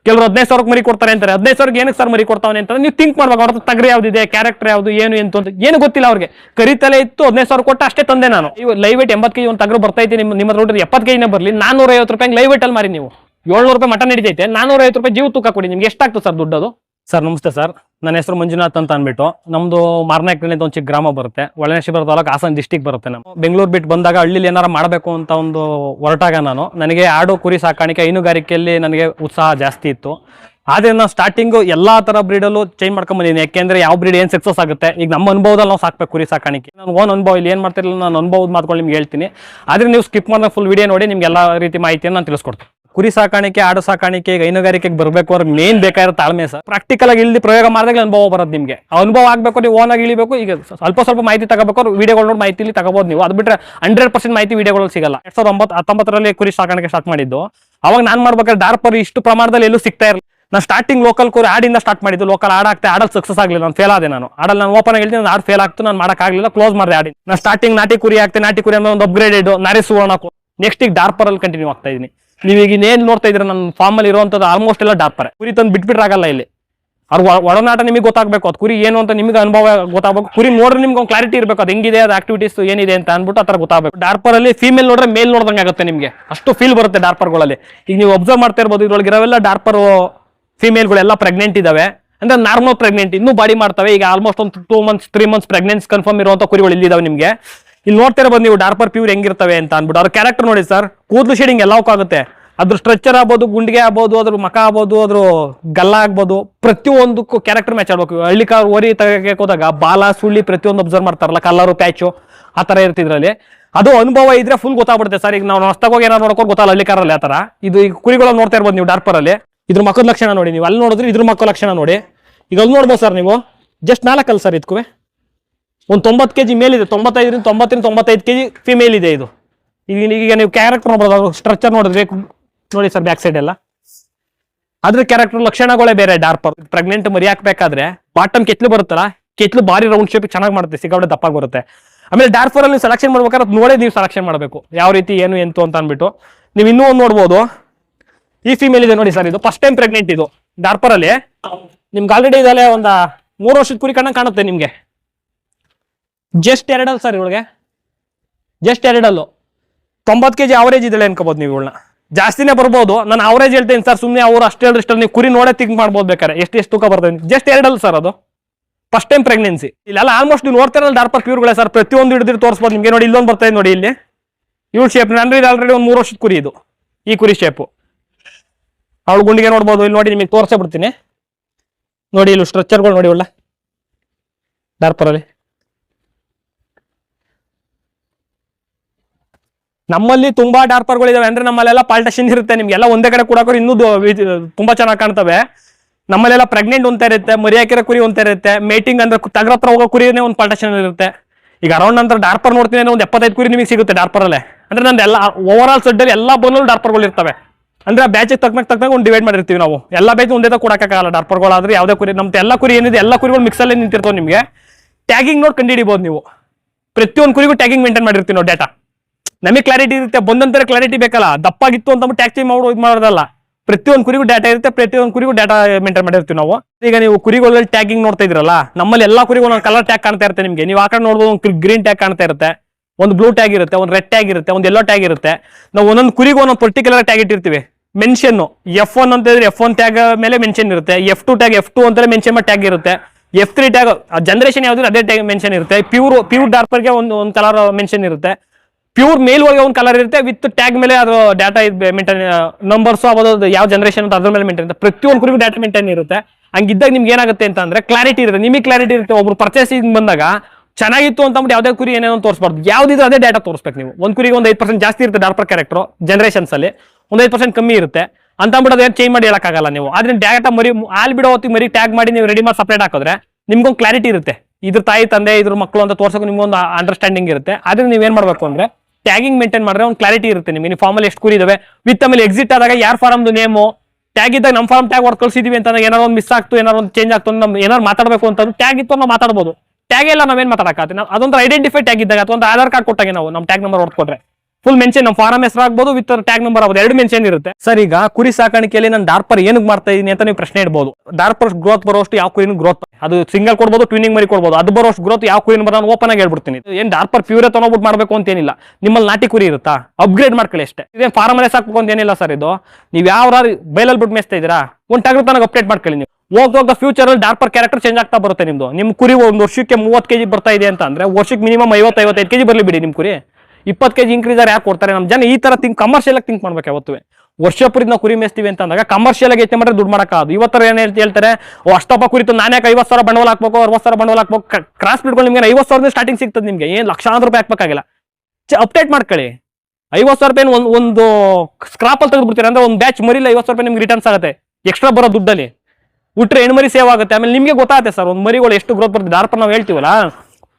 ಕೆಲವರು ಹದಿನೈದು ಸಾವಿರಕ್ಕೆ ಮರಿ ಕೊಡ್ತಾರೆ ಅಂತಾರೆ. ಹದಿನೈದು ಸಾವಿರಕ್ಕೆ ಏನಕ್ಕೆ ಸರ್ ಮರಿ ಕೊಡ್ತಾವನೆ ಅಂತ ನೀವು ಥಿಂಕ್ ಮಾಡ್ಬೇಕು. ಅವ್ರ ತಗ್ರಿ ಯಾವ್ದಿದೆ ಕ್ಯಾರೆಕ್ಟರ್ ಯಾವ್ದು, ಏನು, ಎಂತ ಏನು ಗೊತ್ತಿಲ್ಲ ಅವ್ರಿಗೆ. ಕರಿತಲೆ ಇತ್ತು, ಹದಿನೈದು ಸಾವಿರ ಕೊಟ್ಟು ಅಷ್ಟೇ ತಂದೆ ನಾನು. ಇವು ಲೈವ್ ವೇಟ್ ಎಂಬತ್ತು ಕೆಜಿ ಒಂದು ತಗ್ರು ಬರ್ತೈತೆ ನಿಮ್ಮ ನಿಮ್ಮ ನೋಡಿದ್ರೆ ಎಪ್ಪತ್ತು ಕೆಜಿನೇ ಬರಲಿ ನಾನೂರ ಐವತ್ತು ರೂಪಾಯಿ ಲೈವ್ ವೇಟಲ್ಲಿ ಮಾರಿ ನೀವು. ಏಳ್ನೂರು ರೂಪಾಯಿ ಮಟನ್ ನಡೀತೈತೆ ನಾನೂರ ಐವತ್ತು ರೂಪಾಯಿ ಜೀವ ತೂಕ ಕೊಡಿ, ನಿಮ್ಗೆ ಎಷ್ಟಾಗ್ತದೆ ಸರ್ ದುಡ್ಡದು? ಸರ್, ನಮಸ್ತೆ ಸರ್. ನನ್ನ ಹೆಸರು ಮಂಜುನಾಥ್ ಅಂತ ಅಂದ್ಬಿಟ್ಟು. ನಮ್ದು ಮಾರ್ನಾಯ್ಕಳ್ಳಿ ಅಂತ ಒಂದು ಚಿಕ್ಕ ಗ್ರಾಮ ಬರುತ್ತೆ. ಒಳನೇಶ್ವರ ತಾಲೂಕು ಹಾಸನ ಡಿಸ್ಟಿಕ್ ಬರುತ್ತೆ ನಾವು ಬೆಂಗಳೂರು ಬಿಟ್ಟು ಬಂದಾಗ ಹಳ್ಳಿಲಿ ಏನಾರ ಮಾಡಬೇಕು ಅಂತ ಒಂದು ಹೊರಟಾಗ ನಾನು. ನನಗೆ ಆಡು, ಕುರಿ ಸಾಕಾಣಿಕೆ, ಹೈನುಗಾರಿಕೆಯಲ್ಲಿ ನನಗೆ ಉತ್ಸಾಹ ಜಾಸ್ತಿ ಇತ್ತು. ಆದ್ರೆ ನಾನು ಸ್ಟಾರ್ಟಿಂಗು ಎಲ್ಲಾ ತರ ಬ್ರೀಡಲ್ಲೂ ಚೇಂಜ್ ಮಾಡ್ಕೊಂಬಂದಿನಿ ಯಾಕೆಂದರೆ ಯಾಕೆಂದ್ರೆ ಯಾವ ಬ್ರೀಡ್ ಏನ್ ಸಕ್ಸಸ್ ಆಗುತ್ತೆ. ಈಗ ನಮ್ಮ ಅನುಭವದಲ್ಲಿ ನಾವು ಸಾಕ್ಬೇಕು ಕುರಿ ಸಾಕಾಣಿಕೆ. ನಾನು ಓನ್ ಅನುಭವ ಇಲ್ಲಿ ಏನು ಮಾಡ್ತಿರಲಿಲ್ಲ ನಾನು ಅನುಭವದ ಮಾತುಗಳು ನಿಮ್ಗೆ ಹೇಳ್ತೀನಿ. ಆದ್ರೆ ನೀವು ಸ್ಕಿಪ್ ಮಾಡಿದ ಫುಲ್ ವಿಡಿಯೋ ನೋಡಿ ನಿಮ್ಗೆ ಎಲ್ಲಾ ರೀತಿ ಮಾಹಿತಿಯನ್ನು ನಾನು ತಿಳಿಸ್ಕೊಡ್ತೀನಿ. ಕುರಿ ಸಾಕಾಣಿಕೆ, ಆಡು ಸಾಕಾಣಿಕೆ, ಹೈನುಗಾರಿಕೆಗೆ ಬರಬೇಕು ಅವ್ರಿಗೆ ಮೇನ್ ಬೇಕಾಗಿರೋ ತಾಳ್ಮೆ ಸರ್. ಪ್ರಾಕ್ಟಿಕಲ್ ಆಗಿ ಇಲ್ಲಿ ಪ್ರಯೋಗ ಮಾಡಿದಾಗ ಅನುಭವ ಬರೋದು ನಿಮಗೆ. ಅನುಭವ ಆಗಬೇಕು ನೀವು ಓನ್ ಆಗಿ ಇಳಿಬೇಕು. ಈಗ ಸ್ವಲ್ಪ ಸ್ವಲ್ಪ ಮಾಹಿತಿ ತಗೋಬೇಕು ವಿಡಿಯೋಗಳು ನೋಡಿ ಮಾಹಿತಿ ಇಲ್ಲಿ ತಗೋಬಹುದು ನೀವು. ಅದು ಬಿಟ್ಟರೆ ಹಂಡ್ರೆಡ್ ಪರ್ಸೆಂಟ್ ಮಾಹಿತಿ ವೀಡಿಯೋಗಳು ಸಿಗಲ್ಲ. ಎರಡ್ ಸಾವಿರದ ಒಂಬತ್ತು, ಹತ್ತೊಂಬತ್ತರಲ್ಲಿ ಕುರಿ ಸಾಕಾಣಿಕೆ ಸ್ಟಾರ್ಟ್ ಮಾಡಿದ್ದು. ಅವಾಗ ನಾನು ಮಾಡ್ಬೇಕಾದ್ರೆ ಡಾರ್ಪರ್ ಇಷ್ಟು ಪ್ರಮಾಣದಲ್ಲಿ ಎಲ್ಲೂ ಸಿಗ್ತಾ ಇರಲಿಲ್ಲ. ನಾನು ಸ್ಟಾರ್ಟಿಂಗ್ ಲೋಕಲ್ ಕುರಿ ಆಡಿಂದ ಸ್ಟಾರ್ಟ್ ಮಾಡಿದ್ದು. ಲೋಕಲ್ ಆಡ್ ಆಗ್ತಾ, ಆಡಲ್ ಸಕ್ಸಸ್ ಆಗಲಿಲ್ಲ. ನಾನು ಫೇಲ್ ಆದೆ ನಾನು. ಆಡಲ್ ನಾನು ಓಪನ್ ಆಗಿ ಹೇಳ್ತೀನಿ ಆಡ್ ಫೇಲ್ ಆಗ್ತು. ನಾನು ಮಾಡಕ್ಕಾಗಲಿಲ್ಲ ಕ್ಲೋಸ್ ಮಾಡಿದೆ ಆಡಿ ನಾನು ಸ್ಟಾರ್ಟಿಂಗ್ ನಾಟಿ ಕುರಿ ಆಗ್ತೆ. ನಾಟಿ ಕುರಿ ಅಂದ್ರೆ ಒಂದು ಅಪ್ಗ್ರೇಡೆಡ್ ನಾರಿ ಸುವರ್ಣ ನೆಕ್ಸ್ಟ್ ಈಗ ಡಾರ್ಪರಲ್ಲಿ ಕಂಟಿನ್ಯೂ ಆಗ್ತಾ ಇದೀನಿ. ನೀವು ಈಗ ಇನ್ನೇನು ನೋಡ್ತಾ ಇದ್ರೆ ನನ್ನ ಫಾರ್ಮಲ್ಲಿ ಇರುವಂಥದ್ದು ಆಲ್ಮೋಸ್ಟ್ ಎಲ್ಲ ಡಾರ್ಪರ್ ಕುರಿ ತಂದು ಬಿಟ್ಬಿಟ್ರಾಗಲ್ಲ ಇಲ್ಲಿ. ಅವ್ರ ಒ- ಒಡನಾಟ ನಿಮಗೆ ಗೊತ್ತಾಗಬೇಕು, ಅದು ಕುರಿ ಏನು ಅಂತ ನಿಮಗೆ ಅನುಭವ ಗೊತ್ತಾಗಬೇಕು. ಕುರಿ ನೋಡ್ರೆ ನಿಮ್ಗೆ ಒಂದು ಕ್ಲಾರಿಟಿ ಇರಬೇಕು, ಅದು ಹೆಂಗಿದೆ, ಅದು ಆಕ್ಟಿವಿಟೀಸ್ ಏನಿದೆ ಅಂತ ಅಂದ್ಬಿಟ್ಟು ಆ ಥರ ಗೊತ್ತಾಗಬೇಕು. ಡಾರ್ಪರಲ್ಲಿ ಫೀಮೇಲ್ ನೋಡ್ರೆ ಮೇಲ್ ನೋಡ್ದಂಗೆ ಆಗುತ್ತೆ ನಿಮಗೆ. ಅಷ್ಟು ಫೀಲ್ ಬರುತ್ತೆ ಡಾರ್ಪರ್ಗಳಲ್ಲಿ ಈಗ ನೀವು ಅಬ್ಸರ್ವ್ ಮಾಡ್ತಾ ಇರ್ಬೋದು, ಇದ್ರೊಳಗೆ ಇರೋವೆಲ್ಲ ಡಾರ್ಪರ್ ಫೀಮೇಲ್ಗಳೆಲ್ಲ ಪ್ರೆಗ್ನೆಂಟ್ ಇದಾವೆ. ಅಂದ್ರೆ ನಾರ್ಮಲ್ ಪ್ರೆಗ್ನೆಂಟ್ ಇನ್ನೂ ಬಾಡಿ ಮಾಡ್ತವೆ. ಈಗ ಆಲ್ಮೋಸ್ಟ್ ಒಂದು two months three months pregnancy confirm ಇರುವಂತ ಕುರಿಗಳು ಇಲ್ಲಿದಾವೆ ನಿಮಗೆ. ಇಲ್ಲಿ ನೋಡ್ತಾ ಇರ್ಬೋದು ನೀವು ಡಾರ್ಪರ್ ಪ್ಯೂರ್ ಹೆಂಗಿರ್ತವೆ ಅಂತ ಅನ್ಬಿಟ್ಟು ಅವ್ರ ಕ್ಯಾರೆಕ್ಟರ್ ನೋಡಿ ಸರ್ ಕೂದಲು ಶೇಡಿಂಗ್ ಎಲ್ಲ ಆಗುತ್ತೆ. ಅದ್ರ ಸ್ಟ್ರಕ್ಚರ್ ಆಗ್ಬೋದು, ಗುಂಡಿಗೆ ಆಗ್ಬೋದು, ಅದ್ರ ಮಕ ಆಗ್ಬೋದು, ಅದ್ರ ಗಲ್ಲ ಆಗ್ಬೋದು, ಪ್ರತಿಯೊಂದಕ್ಕೂ ಕ್ಯಾರೆಕ್ಟರ್ ಮ್ಯಾಚ್ ಆಡ್ಬೇಕು. ಹಳ್ಳಿ ಕಾರ್ ಓರಿ ಹೋದಾಗ ಬಾಲ, ಸುಳ್ಳಿ ಪ್ರತಿಯೊಂದು ಅಬ್ಸರ್ವ್ ಮಾಡ್ತಾರಲ್ಲ ಕಲರು ಪ್ಯಾಚು ಆ ಥರ ಇರ್ತಿದ್ರಲ್ಲಿ. ಅದು ಅನುಭವ ಇದ್ರೆ ಫುಲ್ ಗೊತ್ತಾಗ್ಬಿಡುತ್ತೆ ಸರ್ ಈಗ ನಾವು ಹೊಸ್ತಾಗೋಗಿ ಏನಾರು ನೋಡ್ಕೊಂಡು ಗೊತ್ತಲ್ಲ ಹಳ್ಳಿ ಕಾರಲ್ಲಿ ಆ ಥರ. ಇದು ಈಗ ಕುರಿಗಳು ನೋಡ್ತಾ ಇರ್ಬೋದು ನೀವು ಡಾರ್ಪರ್ ಅಲ್ಲಿ. ಇದ್ರ ಮಕ್ಕದ ಲಕ್ಷಣ ನೋಡಿ ನೀವು. ಅಲ್ಲಿ ನೋಡಿದ್ರೆ ಇದ್ರ ಮಕ್ಕಳ ಲಕ್ಷಣ ನೋಡಿ. ಈಗ ಅಲ್ಲಿ ನೋಡ್ಬೋದು ಸರ್ ನೀವು. ಜಸ್ಟ್ ನಾಲ್ಕಲ್ಲಿ ಸರ್ ಇದಕ್ಕೂ ಒಂದು ತೊಂಬತ್ತು ಕೆ ಕೆಜಿ ಮೇಲಿದೆ ತೊಂಬತ್ತೈದರಿಂದ ತೊಂಬತ್ತರಿಂದ ತೊಂಬತ್ತೈದು ಕೆ ಜಿ ಫಿಮೇಲ್ ಇದೆ ಇದು. ಈಗ ಈಗ ನೀವು ಕ್ಯಾರೆಕ್ಟರ್ ನೋಡ್ಬೋದು. ಸ್ಟ್ರಕ್ಚರ್ ನೋಡಿದ್ರೆ ನೋಡಿ ಸರ್ ಬ್ಯಾಕ್ ಸೈಡ್ ಎಲ್ಲ. ಅದ್ರ ಕ್ಯಾರೆಕ್ಟರ್ ಲಕ್ಷಣಗಳೇ ಬೇರೆ. ಡಾರ್ಪರ್ ಪ್ರೆಗ್ನೆಂಟ್ ಮರಿ ಹಾಕ್ಬೇಕಾದ್ರೆ ಬಾಟಮ್ ಕೆತ್ಲು ಬರುತ್ತಲ್ಲ, ಕೆತ್ಲು ಬಾರಿ ರೌಂಡ್ ಶೇಪ್ ಚೆನ್ನಾಗಿ ಮಾಡುತ್ತೆ. ಸಿಕ್ಕಾಪಟ್ಟೆ ದಪ್ಪಾಗಿ ಬರುತ್ತೆ. ಆಮೇಲೆ ಡಾರ್ಫರ್ ಅಲ್ಲಿ ಸೆಲೆಕ್ಷನ್ ಮಾಡ್ಬೇಕಾದ್ರೆ ಅದು ನೋಡೇ ನೀವು ಸೆಲೆಕ್ಷನ್ ಮಾಡಬೇಕು. ಯಾವ ರೀತಿ, ಏನು, ಎಂತು ಅಂತ ಅಂದ್ಬಿಟ್ಟು. ನೀವು ಇನ್ನೂ ಒಂದು ನೋಡ್ಬೋದು. ಈ ಫಿಮೇಲ್ ಇದೆ ನೋಡಿ ಸರ್ ಇದು. ಫಸ್ಟ್ ಟೈಮ್ ಪ್ರೆಗ್ನೆಂಟ್ ಇದು. ಡಾರ್ಪರ್ ಅಲ್ಲಿ. ನಿಮ್ಗೆ ಆಲ್ರೆಡಿ ಇದಲ್ಲೇ ಒಂದು ಮೂರು ವರ್ಷದ ಕುರಿ ಕಣ್ಣ ಕಾಣುತ್ತೆ ನಿಮ್ಗೆ. ಜಸ್ಟ್ ಎರಡಲ್ ಸರ್ ಇವಳಿಗೆ? ಜಸ್ಟ್ ಎರಡಲ್ಲು ತೊಂಬತ್ತು ಕೆ ಜಿ ಅವರೇಜ್ ಇದ್ದಾಳೆ ಅನ್ಕೋಬೋದು ನೀವು ಇವಳನ್ನ. ಜಾಸ್ತಿನೇ ಬರ್ಬೋದು. ನಾನು ಅವರೇಜ್ ಹೇಳ್ತೇನೆ ಸರ್ ಸುಮ್ಮನೆ ಅವ್ರು ಅಷ್ಟು ಹೇಳಿದ್ರೆ ಇಷ್ಟಲ್ಲಿ ನೀವು ಕುರಿ ನೋಡೇ ತಿಂಕ್ ಮಾಡ್ಬೋದು ಬೇಕಾರೆ ಎಷ್ಟು ಎಷ್ಟು ತೂಕ ಬರ್ತದೆ ಜಸ್ಟ್ ಎರಡಲ್ಲ ಸರ್ ಅದು. ಫಸ್ಟ್ ಟೈಮ್ ಪ್ರೆಗ್ನೆನ್ಸಿ ಇಲ್ಲೆಲ್ಲ ಆಲ್ಮೋಸ್ಟ್ ನೀವು ನೋಡ್ತಾರಲ್ಲ ಡಾರ್ಪರ್ ಪ್ಯೂರ್ಗಳೇ ಸರ್ ಪ್ರತಿಯೊಂದು ಹಿಡಿದ್ರೆ ತೋರಿಸ್ಬೋದು ನಿಮಗೆ. ನೋಡಿ, ಇಲ್ಲೊಂದು ಬರ್ತಾ ಇದೆ ನೋಡಿ ಇಲ್ಲಿ. ಇವಳು ಶೇಪ್ ನಾನು ಇದು ಆಲ್ರೆಡಿ ಒಂದು ಮೂರು ವರ್ಷದ ಕುರಿ ಇದು. ಈ ಕುರಿ ಶೇಪು ಅವಳು ಗುಂಡಿಗೆ ನೋಡ್ಬೋದು. ಇಲ್ಲಿ ನೋಡಿ ನಿಮಗೆ ತೋರಿಸೇ ಬಿಡ್ತೀನಿ. ನೋಡಿ, ಇಲ್ಲಿ ಸ್ಟ್ರಕ್ಚರ್ಗಳು ನೋಡಿ ಇವಳ ಡಾರ್ಪರಲ್ಲಿ ನಮ್ಮಲ್ಲಿ ತುಂಬಾ ಡಾರ್ಪರ್ಗಳಿದಾವೆ ಅಂದ್ರೆ ನಮ್ಮಲ್ಲೆಲ್ಲ ಪಾಲ್ಟೇಷನ್ ಇರುತ್ತೆ ನಿಮ್ಗೆಲ್ಲ ಒಂದೇ ಕಡೆ ಕೊಡೋಕೆ ಇನ್ನೂ ತುಂಬಾ ಚೆನ್ನಾಗಿ ಕಾಣ್ತವೆ. ನಮ್ಮಲ್ಲೆಲ್ಲ ಪ್ರೆಗ್ನೆಂಟ್ ಅಂತ ಇರುತ್ತೆ, ಮರಿ ಹಾಕಿರೋ ಕುರಿ ಅಂತ ಇರುತ್ತೆ ಮೇಟಿಂಗ್ ಅಂದ್ರೆ ತಗ್ರತ್ರ ಹೋಗೋ ಕುರಿನೇ ಒಂದು ಪಾಲ್ಟೇಷನ್ ಇರುತ್ತೆ. ಈಗ ಅರೌಂಡ್ ನಂತರ ಡಾರ್ಪರ್ ನೋಡ್ತೀನಿ ಅಂದ್ರೆ ಒಂದು ಎಪ್ಪತ್ತೈದು ಕುರಿ ನಿಮಗೆ ಸಿಗುತ್ತೆ ಡಾರ್ಪರ್ ಅಲ್ಲೇ ಅಂದ್ರೆ ನಂದು ಎಲ್ಲ ಓವರ್ ಆಲ್ ಸೆಡ್ಡಲ್ಲಿ ಎಲ್ಲ ಡಾರ್ಪರ್ ಡಾರ್ಪರ್ಗಳು ಇರ್ತವೆ. ಅಂದ್ರೆ ಬ್ಯಾಚಿಗೆ ತಕ್ಕನಾಗ ತಕ್ಕನಾಗ ಒಂದು ಡಿವೈಡ್ ಮಾಡಿರ್ತೀವಿ ನಾವು. ಎಲ್ಲ ಬ್ಯಾಚ್ ಒಂದೇ ಕೊಡಕ್ಕಾಗಲ್ಲ ಡಾರ್ಪರ್ಗಳಾದ್ರೆ ಯಾವುದೇ ಕುರಿ, ನಮ್ದು ಎಲ್ಲ ಕುರಿ ಏನಿದೆ, ಎಲ್ಲ ಕುರಿಗಳು ಮಿಕ್ಸಲ್ಲೇ ನಿಂತಿರ್ತವೆ ನಿಮಗೆ. ಟ್ಯಾಗಿಂಗ್ ನೋಡಿ ಕಂಡುಹಿಡಿಬೋದು ನೀವು. ಪ್ರತಿಯೊಂದು ಕುರಿಗೂ ಟ್ಯಾಗಿಂಗ್ ಮೇಂಟೈನ್ ಮಾಡಿರ್ತೀವಿ ನಾವು ಡೇಟಾ ನಮಗೆ ಕ್ಲಾರಿಟಿ ಇರುತ್ತೆ ಬಂದಂತರ ಕ್ಲಾರಿಟಿ ಬೇಕಲ್ಲ. ದಪ್ಪಾಗಿತ್ತು ಅಂತ ಟ್ಯಾಕ್ಸಿ ಮಾಡೋ ಇದು ಮಾಡೋದಲ್ಲ. ಪ್ರತಿಯೊಂದು ಕುರಿಗೂ ಡಾಟಾ ಇರುತ್ತೆ, ಪ್ರತಿಯೊಂದು ಕುರಿಗೂ ಡಾಟಾ ಮೇಂಟೈನ್ ಮಾಡಿರ್ತೀವಿ ನಾವು. ಈಗ ನೀವು ಕುರಿಗಳಲ್ಲಿ ಟ್ಯಾಗಿಂಗ್ ನೋಡ್ತಾ ಇದ್ರಲ್ಲ ನಮ್ಮಲ್ಲಿ ಎಲ್ಲ ಕುರಿಗೂ ಒಂದು ಕಲರ್ ಟ್ಯಾಗ್ ಕಾಣ್ತಾ ಇರುತ್ತೆ ನಿಮಗೆ. ನೀವು ಆಕಡೆ ಕಡೆ ನೋಡ್ಬೋದು ಒಂದು ಗ್ರೀನ್ ಟ್ಯಾಗ್ ಕಾಣ್ತಾ ಇರುತ್ತೆ, ಒಂದು ಬ್ಲೂ ಟ್ಯಾಗ್ ಇರುತ್ತೆ, ಒಂದು ರೆಡ್ ಟ್ಯಾಗ್ ಇರುತ್ತೆ, ಒಂದು ಎಲ್ಲೋ ಟ್ಯಾಗ್ ಇರುತ್ತೆ. ನಾವು ಒಂದೊಂದು ಕುರಿಗೂ ಒಂದೊಂದು ಪರ್ಟಿಕ್ಯುಲರ್ ಟ್ಯಾಗ್ ಇಟ್ಟಿರ್ತೀವಿ. ಮೆನ್ಷನ್ ಎಫ್ ಒನ್ ಅಂತ ಹೇಳಿದ್ರೆ ಎಫ್ ಒನ್ ಟ್ಯಾಗ್ ಮೇಲೆ ಮೆನ್ಷನ್ ಇರುತ್ತೆ F two tag F two ಅಂತ ಮೆನ್ಷನ್ ಮಾಡಿ ಟ್ಯಾಗ್ ಇರುತ್ತೆ. ಎಫ್ ತ್ರೀ ಟ್ಯಾಗ್ ಜನರೇಷನ್ ಯಾವ್ದು ಅದೇ ಟ್ಯಾಗ್ ಮೆನ್ಷನ್ ಇರುತ್ತೆ. ಪ್ಯೂರ್ ಪ್ಯೂರ್ ಡಾರ್ಪರ್ಗೆ ಒಂದು ಒಂದು ಕಲರ್ ಮೆನ್ಷನ್ ಇರುತ್ತೆ. ಪ್ಯೂರ್ ಮೇಲ್ ಒಳಗೆ ಒಂದು ಕಲರ್ ಇರುತ್ತೆ ವಿತ್ ಟ್ಯಾಗ್ ಮೇಲೆ ಅದು ಡಾಟಾ ಮೇಂಟೈನ್ ನಂಬರ್ಸ್ ಅದು ಯಾವ ಜನರೇಷನ್ ಅಂತ ಅದ್ರ ಮೇಲೆ ಮೇಂಟೈನ್ ಇರುತ್ತೆ. ಪ್ರತಿಯೊಂದು ಕುರಿಗೂ ಡಾಟಾ ಮೇಂಟೈನ್ ಇರುತ್ತೆ. ಹಂಗಿದ್ದಾಗ ನಿಮ್ಗೆ ಏನಾಗುತ್ತೆ ಅಂತ ಅಂದ್ರೆ ಕ್ಲಾರಿಟಿ ಇರುತ್ತೆ. ನಿಮಗೆ ಕ್ಲಾರಿಟಿ ಇರುತ್ತೆ. ಒಬ್ರು ಪರ್ಚೇಸಿಂಗ್ ಬಂದಾಗ ಚೆನ್ನಾಗಿತ್ತು ಅಂತ ಯಾವುದೇ ಕುರಿ ಏನೇನೋ ತೋರಿಸ್ಬಾರ್ದು. ಯಾವ್ದಿದ್ರು ಅದೇ ಡಾಟಾ ತೋರಿಸ್ಬೇಕು ನೀವು. ಒಂದು ಕುರಿಗೆ ಒಂದು ಐದು ಪರ್ಸೆಂಟ್ ಜಾಸ್ತಿ ಇರುತ್ತೆ ಡಾರ್ಪರ್ ಕ್ಯಾರೆಕ್ಟರ್ ಜನರೇಷನ್ಸ್ ಅಲ್ಲಿ. ಒಂದು ಐದು ಪರ್ಸೆಂಟ್ ಕಮ್ಮಿ ಇರುತ್ತೆ. ಅಂತ ಅಂದ್ಬಿಟ್ಟು ಅದೇನು ಚೇಂಜ್ ಮಾಡಿ ಹೇಳಕ್ಕಾಗಲ್ಲ ನೀವು. ಆದ್ರೆ ಡಾಟಾ ಮರಿ ಆಲ್ ಬಿಡೋ ಹೊತ್ತಿಗೆ ಮರಿ ಟ್ಯಾಗ್ ಮಾಡಿ ನೀವು ರೆಡಿ ಮಾಡಿ ಸಪ್ರೇಟ್ ಹಾಕಿದ್ರೆ ನಿಮ್ಗೊಂದು ಕ್ಲಾರಿಟಿ ಇರುತ್ತೆ. ಇದ್ರ ತಾಯಿ, ತಂದೆ, ಇದ್ರ ಮಕ್ಕಳು ಅಂತ ತೋರ್ಸೋಕೆ ನಿಮ್ಗೊಂದು ಅಂಡರ್ಸ್ಟ್ಯಾಂಡಿಂಗ್ ಇರುತ್ತೆ. ಆದ್ರೆ ನೀವೇನ್ ಮಾಡಬೇಕು ಅಂದ್ರೆ ಟ್ಯಾಗಿಂಗ್ ಮೇಂಟೈನ್ ಮಾಡಿದ್ರೆ ಒಂದು ಕ್ಲಾರಿಟಿ ಇರುತ್ತೆ ನಿಮಗೆ. ನೀವು ಫಾರ್ಮಲ್ಲಿ ಎಷ್ಟು ಕುರಿ ಇದಾವೆ? ವಿತ್ ಆಮೇಲೆ ಎಕ್ಸಿಟ್ ಆದಾಗ ಯಾರ್ ಫಾರಮ್ದು ನೇಮು ಟ್ಯಾಗ್ ಇದ್ದಾಗ ನಮ್ಮ ಫಾರ್ಮ್ ಟ್ಯಾಗ್ ಹೊಡ್ ಕಳ್ಸಿದೀವಿ ಅಂತ ಏನಾರು ಒಂದು ಮಿಸ್ ಆಗ್ತು ಏನಾರು ಒಂದು ಚೇಂಜ್ ಆಗ್ತು ನಮ್ಮ ಏನಾರು ಮಾತಾಡಬೇಕು ಅಂತ ಟ್ಯಾಗ್ ಇತ್ತು ನಾವು ಮಾತಾಡ್ಬೋದು. ಟ್ಯಾಗ್ ಎಲ್ಲ ನಾವೇನ್ ಮಾತಾಡಕ್ಕೆ ನಾವು ಅದೊಂದು ಐಡೆಂಟಿಫೈ ಟ್ಯಾಗ್ ಇದ್ದಾಗ ಅಥವಾ ಒಂದು ಆಧಾರ್ ಕಾರ್ಡ್ ಕೊಟ್ಟಾಗೆ ನಾವು ನಮ್ಮ ಟ್ಯಾಗ್ ನಂಬರ್ ಹೊಡ್ಕೊಟ್ರೆ ಫುಲ್ ಮೆನ್ಷನ್ ನಮ್ಮ ಫಾರಂ ಹೆಸರು ಆಗ್ಬೋದು ವಿತ್ ಟ್ಯಾಗ್ ನಂಬರ್ ಆಗ್ಬೋದು. ಎರಡು ಮೆನ್ಷನ್ ಇರುತ್ತೆ. ಸರ್ ಈಗ ಕುರಿ ಸಾಕಾಣಿಕೆಯಲ್ಲಿ ನಾನು ಡಾರ್ಪರ್ ಏನಕ್ಕೆ ಮಾಡ್ತಾ ಇದೀನಿ ಅಂತ ನೀವು ಪ್ರಶ್ನೆ ಇಡ್ಬೋದು. ಡಾರ್ಪರ್ ಗ್ರೋತ್ ಬರೋಷ್ಟು ಯಾವ ಕುರಿನ ಗ್ರೋತ್ ಅದು ಸಿಂಗಲ್ ಕೊಡ್ಬೋದು ಟ್ವಿನಿಂಗ್ ಮರಿ ಕೊಡ್ಬೋದು. ಅದು ಬರೋಷ್ಟು ಗ್ರೋತ್ ಯಾವ ಕುರಿನ ಬರೋ ಓಪನ್ ಆಗಿ ಹೇಳ್ಬಿಡ್ತೀನಿ. ಏನ್ ಡಾರ್ಪರ್ ಪ್ಯೂರೇ ತಗೊಂಡ್ಬಿಟ್ಟು ಮಾಡಬೇಕು ಅಂತ ಏನಿಲ್ಲ. ನಿಮ್ಮಲ್ಲಿ ನಾಟಿ ಕುರಿ ಇರುತ್ತಾ? ಅಪ್ಗ್ರೇಡ್ ಮಾಡ್ಕೊಳ್ಳಿ ಅಷ್ಟೇ. ಇದೇನು ಫಾರಂ ಅಲ್ಲೇ ಸಾಕ್ಬೇಕು ಅಂತ ಏನಿಲ್ಲ ಸರ್ ಇದು. ನೀವು ಯಾವ ಬೈಲಲ್ಲಿ ಬಿಟ್ಟು ಮೇಸ್ತಾ ಇದ್ದೀರಾ? ಒಂದು ಟಗರು ತನಕ ಅಪ್ಡೇಟ್ ಮಾಡ್ಕೊಳ್ಳಿ ನೀವು. ಹೋಗ್ ಹೋಗ್ತಾ ಫ್ಯೂಚರ್ ಅಲ್ಲಿ ಡಾರ್ಪರ್ ಕ್ಯಾರೆಕ್ಟರ್ ಚೇಂಜ್ ಆಗ್ತಾ ಬರುತ್ತೆ ನಿಮ್ದು. ನಿಮ್ ಕುರಿ ಒಂದು ವರ್ಷಕ್ಕೆ ಮೂವತ್ತು ಕೆಜಿ ಬರ್ತಾ ಇದೆ ಅಂತ ಅಂದ್ರೆ ವರ್ಷಕ್ಕೆ ಮಿನಿಮಮ್ ಐವತ್ತು, ಐವತ್ತೈದು ಕೆಜಿ ಬರ್ಲಿ ಬಿಡಿ ನಿಮ್ ಕುರಿ. ಇಪ್ಪತ್ತು ಕೆಜಿ ಇನ್ಕ್ರೀಸರ್ ಯಾಕೆ ಕೊಡ್ತಾರೆ? ನಮ್ಮ ಜನ ಈ ತರ ತಿಂಕ್ ಕಮರ್ಷಿಯಲ್ ಆಗಿ ತಿಂಕ್ ಮಾಡ್ಬೇಕು ಯಾವತ್ತೂ. ವರ್ಷಪುರಿದ ಕುರಿ ಮೇಸ್ತೀವಿ ಅಂತ ಅಂದಾಗ ಕಮರ್ಷಿಯಲ್ ಆಗಿ ಐತೆ ಮಾಡಿದ್ರೆ ದುಡ್ಡು ಮಾಡೋಕ್ಕಾಗದು ಇವತ್ತರ ಏನು ಹೇಳ್ತಾರೆ? ಅಷ್ಟಪ್ಪ ಕುರಿತು ನಾನೇ ಐವತ್ತು ಸಾವಿರ ಬಂಡವಾಳ ಹಾಕ್ಬೇಕು? ಅರವತ್ತು ಸಾವಿರ ಬಂಡವಾಳ ಹಾಕ್ಬೇಕು? ಕ್ರಾಸ್ ಬಿಟ್ಕೊಂಡು ನಿಮಗೆ ಐವತ್ತು ಸಾವಿರದ ಸ್ಟಾರ್ಟಿಂಗ್ ಸಿಗ್ತದೆ ನಿಮಗೆ? ಏನು ಲಕ್ಷಾಂತರ ರೂಪಾಯಿ ಹಾಕ್ಬೇಕಾಗಿಲ್ಲ. ಅಪ್ಡೇಟ್ ಮಾಡ್ಕೊಳ್ಳಿ. ಐವತ್ತು ಸಾವಿರ ರೂಪಾಯಿ ಒಂದು ಒಂದು ಸ್ಕ್ರಾಪ್ ಅಲ್ಲಿ ತೆಗೆದ್ಬಿಡ್ತೀರ? ಅಂದ್ರೆ ಒಂದು ಬ್ಯಾಚ್ ಮರಿಲ್ಲ ಐವತ್ತು ಸಾವಿರ ರೂಪಾಯಿ ನಿಮ್ಗೆ ರಿಟರ್ನ್ಸ್ ಆಗುತ್ತೆ. ಎಕ್ಸ್ಟ್ರಾ ಬರೋ ದುಡ್ಡಲ್ಲಿ. ಉಟ್ರೆ ಹೆಣ್ಮರಿ ಸೇವ್ ಆಗುತ್ತೆ. ಆಮೇಲೆ ನಿಮಗೆ ಗೊತ್ತಾಗುತ್ತೆ ಸರ್, ಒಂದು ಮರಿಗಳು ಎಷ್ಟು ಗ್ರೋತ್ ಬರ್ತದೆ. ಡಾರ್ಪರ್ ನಾವು ಹೇಳ್ತೀವಲ್ಲ?